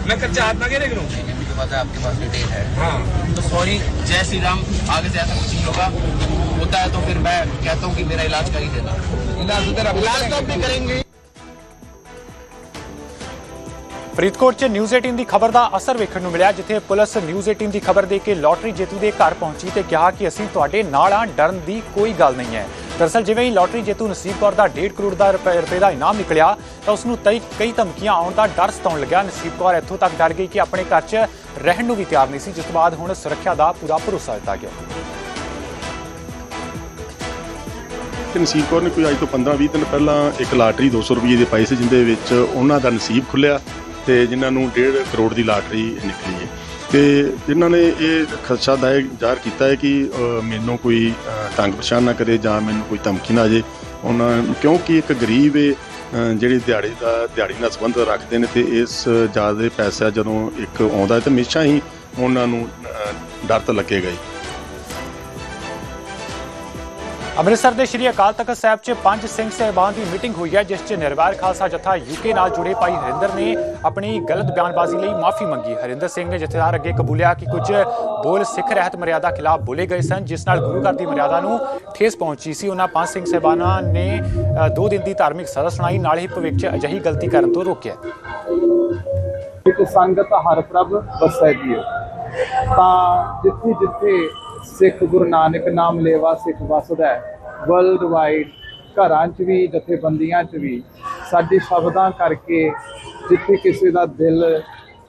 मैं कच्चा हाथ ना गिरे करूँ मुझे पता है आपके पास डिटेल है हाँ तो सॉरी जय श्री राम आगे से ऐसा कुछ नहीं होगा होता है तो फिर मैं कहता हूँ कि मेरा इलाज कर ही देना इलाज तो तेरा इलाज तो अपने करेंगे ਫਰੀਦਕੋਟ 'ਚ ਨਿਊਜ਼ 18 ਦੀ ਖਬਰ ਦਾ ਅਸਰ ਵੇਖਣ ਨੂੰ ਮਿਲਿਆ ਜਿੱਥੇ ਪੁਲਿਸ ਨਿਊਜ਼ 18 ਦੀ ਖਬਰ ਦੇ ਕੇ ਲੋਟਰੀ ਜੇਤੂ ਦੇ ਘਰ ਪਹੁੰਚੀ ਤੇ ਕਿਹਾ ਕਿ ਅਸੀਂ ਤੁਹਾਡੇ ਨਾਲ ਆ ਡਰਨ ਦੀ ਕੋਈ ਗੱਲ ਨਹੀਂ ਹੈ ਦਰਅਸਲ ਜਿਵੇਂ ਹੀ ਲੋਟਰੀ ਜੇਤੂ ਨਸੀਬ ਕੌਰ ਦਾ 1.5 ਕਰੋੜ ਦਾ ਰੁਪਏ ਰੁਪਏ ਦਾ ਇਨਾਮ ਨਿਕਲਿਆ, ਤਾਂ ਉਸ ਨੂੰ ਕਈ ਧਮਕੀਆਂ ਆਉਣ ਦਾ ਡਰ ਸਤਾਉਣ ਲੱਗਿਆ। ਨਸੀਬ ਕੌਰ ਇੱਥੋਂ ਤੱਕ ਡਰ ਗਈ ਕਿ ਆਪਣੇ ਘਰ 'ਚ ਰਹਿਣ ਨੂੰ ਵੀ ਤਿਆਰ ਨਹੀਂ ਸੀ। ਜਿਸ ਤੋਂ ਬਾਅਦ ਹੁਣ ਸੁਰੱਖਿਆ ਦਾ ਪੂਰਾ ਭਰੋਸਾ ਦਿੱਤਾ ਗਿਆ। ਤੇ ਨਸੀਬ ਕੌਰ ਨੇ ਕੋਈ ਅੱਜ ਤੋਂ 15-20 ਦਿਨ ਪਹਿਲਾਂ ਇੱਕ ਲਾਟਰੀ 200 ਰੁਪਏ ਦੇ ਪਾਈ ਸੀ, ਜਿੰਦੇ ਵਿੱਚ ਉਹਨਾਂ ਦਾ ਨਸੀਬ ਖੁੱਲਿਆ ਤੇ ਜਿਨ੍ਹਾਂ ਨੂੰ 1.5 ਕਰੋੜ ਦੀ ਲਾਟਰੀ ਨਿਕਲੀ ਹੈ। ਤੇ ਇਹਨਾਂ ਨੇ ਇਹ ਖਦਸ਼ਾ ਦਾ ਜ਼ਾਹਰ ਕੀਤਾ ਹੈ ਕਿ ਮੈਨੂੰ ਕੋਈ ਤੰਗ ਪਛਾਣ ਨਾ ਕਰੇ ਜਾਂ ਮੈਨੂੰ ਕੋਈ ਧਮਕੀ ਨਾ ਜੇ। ਉਹਨਾਂ ਕਿਉਂਕਿ ਇੱਕ ਗਰੀਬ ਏ ਜਿਹੜੀ ਦਿਹਾੜੀ ਦਾ ਦਿਹਾੜੀ ਨਾਲ ਸੰਬੰਧ ਰੱਖਦੇ ਨੇ ਤੇ ਇਸ ਜ਼ਿਆਦਾ ਪੈਸਾ ਜਦੋਂ ਇੱਕ ਆਉਂਦਾ ਹੈ ਤਾਂ ਹਮੇਸ਼ਾ ਹੀ ਉਹਨਾਂ ਨੂੰ ਡਰ ਤਾਂ ਲੱਗੇਗਾ ਹੀ ਅੰਮ੍ਰਿਤਸਰ ਦੇ ਸ਼੍ਰੀ ਅਕਾਲ ਤਖਤ ਸਾਹਿਬ 'ਚ ਪੰਜ ਸਿੰਘ ਸਹਿਬਾਨ ਦੀ ਮੀਟਿੰਗ ਹੋਈ ਹੈ ਜਿਸ 'ਚ ਨਿਰਵੈਰ ਖਾਲਸਾ ਜਥਾ ਯੂਕੇ ਨਾਲ ਜੁੜੇ ਭਾਈ ਹਰਿੰਦਰ ਨੇ ਆਪਣੀ ਗਲਤ ਬਿਆਨਬਾਜ਼ੀ ਲਈ ਮਾਫੀ ਮੰਗੀ। ਹਰਿੰਦਰ ਸਿੰਘ ਨੇ ਜਥੇਦਾਰ ਅੱਗੇ ਕਬੂਲਿਆ ਕਿ ਕੁਝ ਬੋਲ ਸਿੱਖ ਰਹਿਤ ਮਰਿਆਦਾ ਖਿਲਾਫ ਬੋਲੇ ਗਏ ਸਨ ਜਿਸ ਨਾਲ ਗੁਰੂ ਘਰ ਦੀ ਮਰਿਆਦਾ ਨੂੰ ਠੇਸ ਪਹੁੰਚੀ ਸੀ। ਉਹਨਾਂ ਪੰਜ ਸਿੰਘ ਸਹਿਬਾਨਾਂ ਨੇ ਅ, ਦੋ ਦਿਨ ਦੀ ਧਾਰਮਿਕ ਸਜ਼ਾ ਸੁਣਾਈ ਨਾਲ ਹੀ ਭਵਿੱਖ 'ਚ ਅਜਿਹੀ ਗਲਤੀ ਕਰਨ ਤੋਂ ਰੋਕਿਆ। ਇੱਕ ਸੰਗਤ ਹਰ ਪ੍ਰਭ ਵਸੈ ਜੀਓ। ਤਾਂ ਜਿੱਥੇ ਜਿੱਥੇ ਸਿੱਖ ਗੁਰੂ ਨਾਨਕ ਨਾਮ ਲੇਵਾ ਸਿੱਖ ਵਸਦਾ ਵਰਲਡ ਵਾਈਡ ਘਰਾਂ 'ਚ ਵੀ, ਜਥੇਬੰਦੀਆਂ 'ਚ ਵੀ, ਸਾਡੇ ਸ਼ਬਦਾਂ ਕਰਕੇ ਜਿੱਥੇ ਕਿਸੇ ਦਾ ਦਿਲ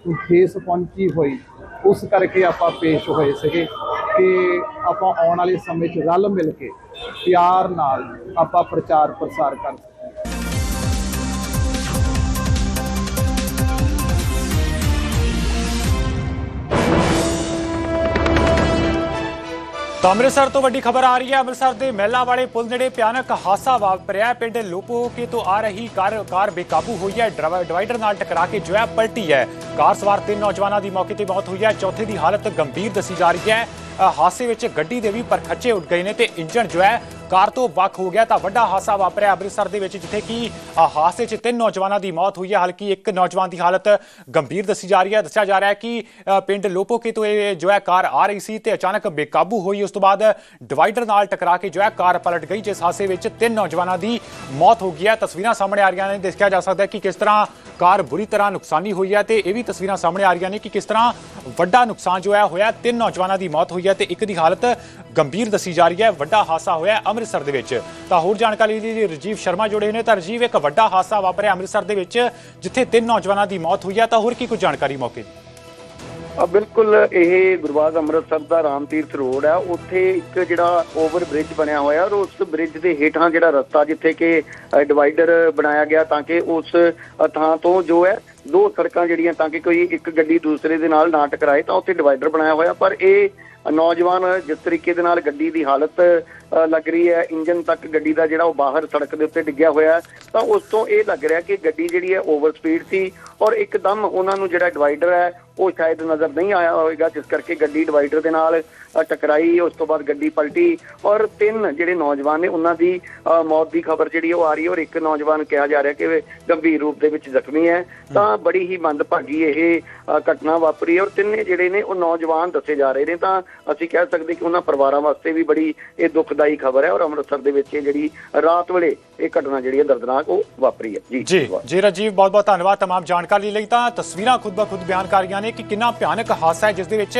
ਨੂੰ ਠੇਸ ਪਹੁੰਚੀ ਹੋਈ, ਉਸ ਕਰਕੇ ਆਪਾਂ ਪੇਸ਼ ਹੋਏ ਸੀਗੇ ਕਿ ਆਪਾਂ ਆਉਣ ਵਾਲੇ ਸਮੇਂ 'ਚ ਰਲ ਮਿਲ ਕੇ ਪਿਆਰ ਨਾਲ ਆਪਾਂ ਪ੍ਰਚਾਰ ਪ੍ਰਸਾਰ ਕਰ ਤਾਂ ਅੰਮ੍ਰਿਤਸਰ ਤੋਂ ਵੱਡੀ ਖਬਰ ਆ ਰਹੀ ਹੈ। ਅੰਮ੍ਰਿਤਸਰ ਦੇ ਮਹਿਲਾ ਵਾਲੇ ਪੁਲ ਨੇੜੇ ਭਿਆਨਕ ਹਾਦਸਾ ਵਾਪਰਿਆ ਪਿੰਡ ਲੋਪੋਕੇ ਤੋਂ ਆ ਰਹੀ ਕਾਰ ਕਾਰ ਬੇਕਾਬੂ ਹੋਈ ਹੈ। ਡਰਾਈਵਰ ਡਿਵਾਈਡਰ ਨਾਲ ਟਕਰਾ ਕੇ ਜੋ ਹੈ ਪਲਟੀ ਹੈ। ਕਾਰ ਸਵਾਰ ਤਿੰਨ ਨੌਜਵਾਨਾਂ ਦੀ ਮੌਕੇ ਤੇ ਮੌਤ ਹੋਈ ਹੈ। ਚੌਥੇ ਦੀ ਹਾਲਤ ਗੰਭੀਰ ਦੱਸੀ ਜਾ ਰਹੀ ਹੈ। ਅ, ਹਾਦਸੇ ਵਿੱਚ ਗੱਡੀ ਦੇ ਵੀ ਪਰਖੱਚੇ ਉੱਡ ਗਏ ਨੇ ਤੇ ਇੰਜਣ ਜੋ ਹੈ ਕਾਰ ਤੋਂ ਵੱਖ ਹੋ ਗਿਆ ਤਾਂ ਵੱਡਾ ਹਾਦਸਾ ਵਾਪਰਿਆ ਅੰਮ੍ਰਿਤਸਰ ਦੇ ਵਿੱਚ ਜਿੱਥੇ ਕਿ ਅ, ਹਾਦਸੇ 'ਚ ਤਿੰਨ ਨੌਜਵਾਨਾਂ ਦੀ ਮੌਤ ਹੋਈ ਹੈ। ਹਾਲਾਂਕਿ ਇੱਕ ਨੌਜਵਾਨ ਦੀ ਹਾਲਤ ਗੰਭੀਰ ਦੱਸੀ ਜਾ ਰਹੀ ਹੈ। ਦੱਸਿਆ ਜਾ ਰਿਹਾ ਹੈ ਕਿ ਪਿੰਡ ਲੋਪੋਕੇ ਤੋਂ ਇਹ ਜੋ ਹੈ ਕਾਰ ਆ ਰਹੀ ਸੀ ਤੇ ਅਚਾਨਕ ਬੇਕਾਬੂ ਹੋਈ। ਉਸ ਤੋਂ ਬਾਅਦ ਡਿਵਾਈਡਰ ਨਾਲ ਟਕਰਾ ਕੇ ਜੋ ਹੈ ਕਾਰ ਪਲਟ ਗਈ ਜਿਸ ਹਾਦਸੇ ਵਿੱਚ ਤਿੰਨ ਨੌਜਵਾਨਾਂ ਦੀ ਮੌਤ ਹੋ ਗਈ ਹੈ। ਤਸਵੀਰਾਂ ਸਾਹਮਣੇ ਆ ਰਹੀਆਂ ਨੇ। ਦੇਖਿਆ ਜਾ ਸਕਦਾ ਹੈ ਕਿ ਕਿਸ ਤਰ੍ਹਾਂ ਕਾਰ ਬੁਰੀ ਤਰ੍ਹਾਂ ਨੁਕਸਾਨੀ ਹੋਈ ਹੈ ਤੇ ਇਹ ਵੀ ਤਸਵੀਰਾਂ ਸਾਹਮਣੇ ਆ ਰਹੀਆਂ ਨੇ ਕਿ ਕਿਸ ਤਰ੍ਹਾਂ ਵੱਡਾ ਨੁਕਸਾਨ ਜੋ ਹੈ ਹੋਇਆ, ਤਿੰਨ ਨੌਜਵਾਨਾਂ ਦੀ ਮੌਤ ਹੋਈ ਹੈ ਤੇ ਇੱਕ ਦੀ ਹਾਲਤ ਗੰਭੀਰ ਦੱਸੀ ਜਾ ਰਹੀ ਹੈ, ਵੱਡਾ ਹਾਦਸਾ ਹੋਇਆ ਅੰਮ੍ਰਿਤਸਰ ਦੇ ਵਿੱਚ। ਤਾਂ ਹੋਰ ਜਾਣਕਾਰੀ ਲਈ ਰਜੀਵ ਸ਼ਰਮਾ ਜੁੜੇ ਨੇ। ਤਾਂ ਰਜੀਵ, ਇੱਕ ਵੱਡਾ ਹਾਦਸਾ ਵਾਪਰਿਆ ਅੰਮ੍ਰਿਤਸਰ ਦੇ ਵਿੱਚ, ਜਿੱਥੇ ਤਿੰਨ ਨੌਜਵਾਨਾਂ ਦੀ ਮੌਤ ਹੋਈ ਹੈ। ਤਾਂ ਹੋਰ ਕੀ ਕੁਝ ਜਾਣਕਾਰੀ ਮੌਕੇ ਬਿਲਕੁਲ ਇਹ ਗੁਰਬਾਜ਼ ਅੰਮ੍ਰਿਤਸਰ ਦਾ ਰਾਮ ਤੀਰਥ ਰੋਡ ਹੈ। ਉੱਥੇ ਇੱਕ ਜਿਹੜਾ ਓਵਰ ਬ੍ਰਿਜ ਬਣਿਆ ਹੋਇਆ ਔਰ ਉਸ ਬ੍ਰਿਜ ਦੇ ਹੇਠਾਂ ਜਿਹੜਾ ਰਸਤਾ ਜਿੱਥੇ ਕਿ ਡਿਵਾਈਡਰ ਬਣਾਇਆ ਗਿਆ ਤਾਂ ਕਿ ਉਸ ਥਾਂ ਤੋਂ ਜੋ ਹੈ, ਦੋ ਸੜਕਾਂ ਜਿਹੜੀਆਂ ਤਾਂ ਕਿ ਕੋਈ ਇੱਕ ਗੱਡੀ ਦੂਸਰੇ ਦੇ ਨਾਲ ਨਾ ਟਕਰਾਏ ਤਾਂ ਉੱਥੇ ਡਿਵਾਈਡਰ ਬਣਾਇਆ ਹੋਇਆ। ਪਰ ਇਹ ਨੌਜਵਾਨ ਜਿਸ ਤਰੀਕੇ ਦੇ ਨਾਲ ਗੱਡੀ ਦੀ ਹਾਲਤ ਲੱਗ ਰਹੀ ਹੈ, ਇੰਜਨ ਤੱਕ ਗੱਡੀ ਦਾ ਜਿਹੜਾ ਉਹ ਬਾਹਰ ਸੜਕ ਦੇ ਉੱਤੇ ਡਿੱਗਿਆ ਹੋਇਆ ਤਾਂ ਉਸ ਤੋਂ ਇਹ ਲੱਗ ਰਿਹਾ ਕਿ ਗੱਡੀ ਜਿਹੜੀ ਹੈ ਓਵਰ ਸਪੀਡ ਸੀ ਔਰ ਇੱਕਦਮ ਉਹਨਾਂ ਨੂੰ ਜਿਹੜਾ ਡਿਵਾਈਡਰ ਹੈ, ਉਹ ਸ਼ਾਇਦ ਨਜ਼ਰ ਨਹੀਂ ਆਇਆ ਹੋਵੇਗਾ, ਜਿਸ ਕਰਕੇ ਗੱਡੀ ਡਿਵਾਈਡਰ ਦੇ ਨਾਲ ਟਕਰਾਈ, ਉਸ ਤੋਂ ਬਾਅਦ ਗੱਡੀ ਪਲਟੀ ਔਰ ਤਿੰਨ ਜਿਹੜੇ ਨੌਜਵਾਨ ਨੇ ਉਹਨਾਂ ਦੀ ਮੌਤ ਦੀ ਖਬਰ ਜਿਹੜੀ ਉਹ ਆ ਰਹੀ ਹੈ ਔਰ ਇੱਕ ਨੌਜਵਾਨ ਕਿਹਾ ਜਾ ਰਿਹਾ ਕਿ ਗੰਭੀਰ ਰੂਪ ਦੇ ਵਿੱਚ ਜ਼ਖਮੀ ਹੈ, ਤਾਂ ਬੜੀ ਹੀ ਮੰਦਭਾਗੀ ਇਹ ਘਟਨਾ ਵਾਪਰੀ ਔਰ ਤਿੰਨੇ ਜਿਹੜੇ ਨੇ ਉਹ ਨੌਜਵਾਨ ਦੱਸੇ ਜਾ ਰਹੇ ਨੇ, ਤਾਂ ਅਸੀਂ ਕਹਿ ਸਕਦੇ ਕਿ ਉਹਨਾਂ ਪਰਿਵਾਰਾਂ ਵਾਸਤੇ ਵੀ ਬੜੀ ਇਹ ਦੁਖਦਾਈ ਖਬਰ ਹੈ ਔਰ ਅੰਮ੍ਰਿਤਸਰ ਦੇ ਵਿੱਚ ਇਹ ਜਿਹੜੀ ਰਾਤ ਵੇਲੇ ਇਹ ਘਟਨਾ ਜਿਹੜੀ ਹੈ ਦਰਦਨਾਕ ਉਹ ਵਾਪਰੀ ਹੈ ਜੀ ਜੀ ਜੀ ਰਾਜੀਵ ਬਹੁਤ ਬਹੁਤ ਧੰਨਵਾਦ तमाम ਜਾਣਕਾਰੀ ਲਈ ਤਾਂ ਤਸਵੀਰਾਂ ਖੁਦ ਬ ਖੁਦ ਬਿਆਨ ਕਰ ਰਹੀਆਂ ਨੇ ਕਿ ਕਿੰਨਾ ਭਿਆਨਕ ਹਾਦਸਾ ਹੈ ਜਿਸ ਦੇ ਵਿੱਚ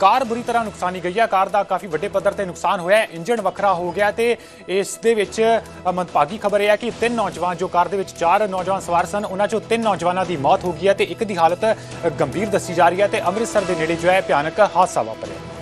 ਕਾਰ ਬੁਰੀ ਤਰ੍ਹਾਂ ਨੁਕਸਾਨੀ ਗਈ ਹੈ ਕਾਰ ਦਾ ਕਾਫੀ ਵੱਡੇ ਪੱਧਰ ਤੇ ਨੁਕਸਾਨ ਹੋਇਆ ਹੈ ਇੰਜਣ ਵੱਖਰਾ ਹੋ ਗਿਆ ਤੇ ਇਸ ਦੇ ਵਿੱਚ ਅ, ਮੰਦਭਾਗੀ ਖਬਰ ਇਹ ਹੈ ਕਿ ਤਿੰਨ ਨੌਜਵਾਨ ਜੋ ਕਾਰ ਦੇ ਵਿੱਚ ਚਾਰ ਨੌਜਵਾਨ ਸਵਾਰ ਸਨ ਉਹਨਾਂ ਚੋਂ ਤਿੰਨ ਨੌਜਵਾਨਾਂ ਦੀ ਮੌਤ ਹੋ ਗਈ ਹੈ ਤੇ ਇੱਕ ਦੀ ਹਾਲਤ ਅ, ਗੰਭੀਰ ਦੱਸੀ ਜਾ ਰਹੀ ਹੈ ਤੇ ਅੰਮ੍ਰਿਤਸਰ ਦੇ ਨੇੜੇ ਜੋ ਹੈ ਭਿਆਨਕ ਹਾਦਸਾ ਵਾਪਰਿਆ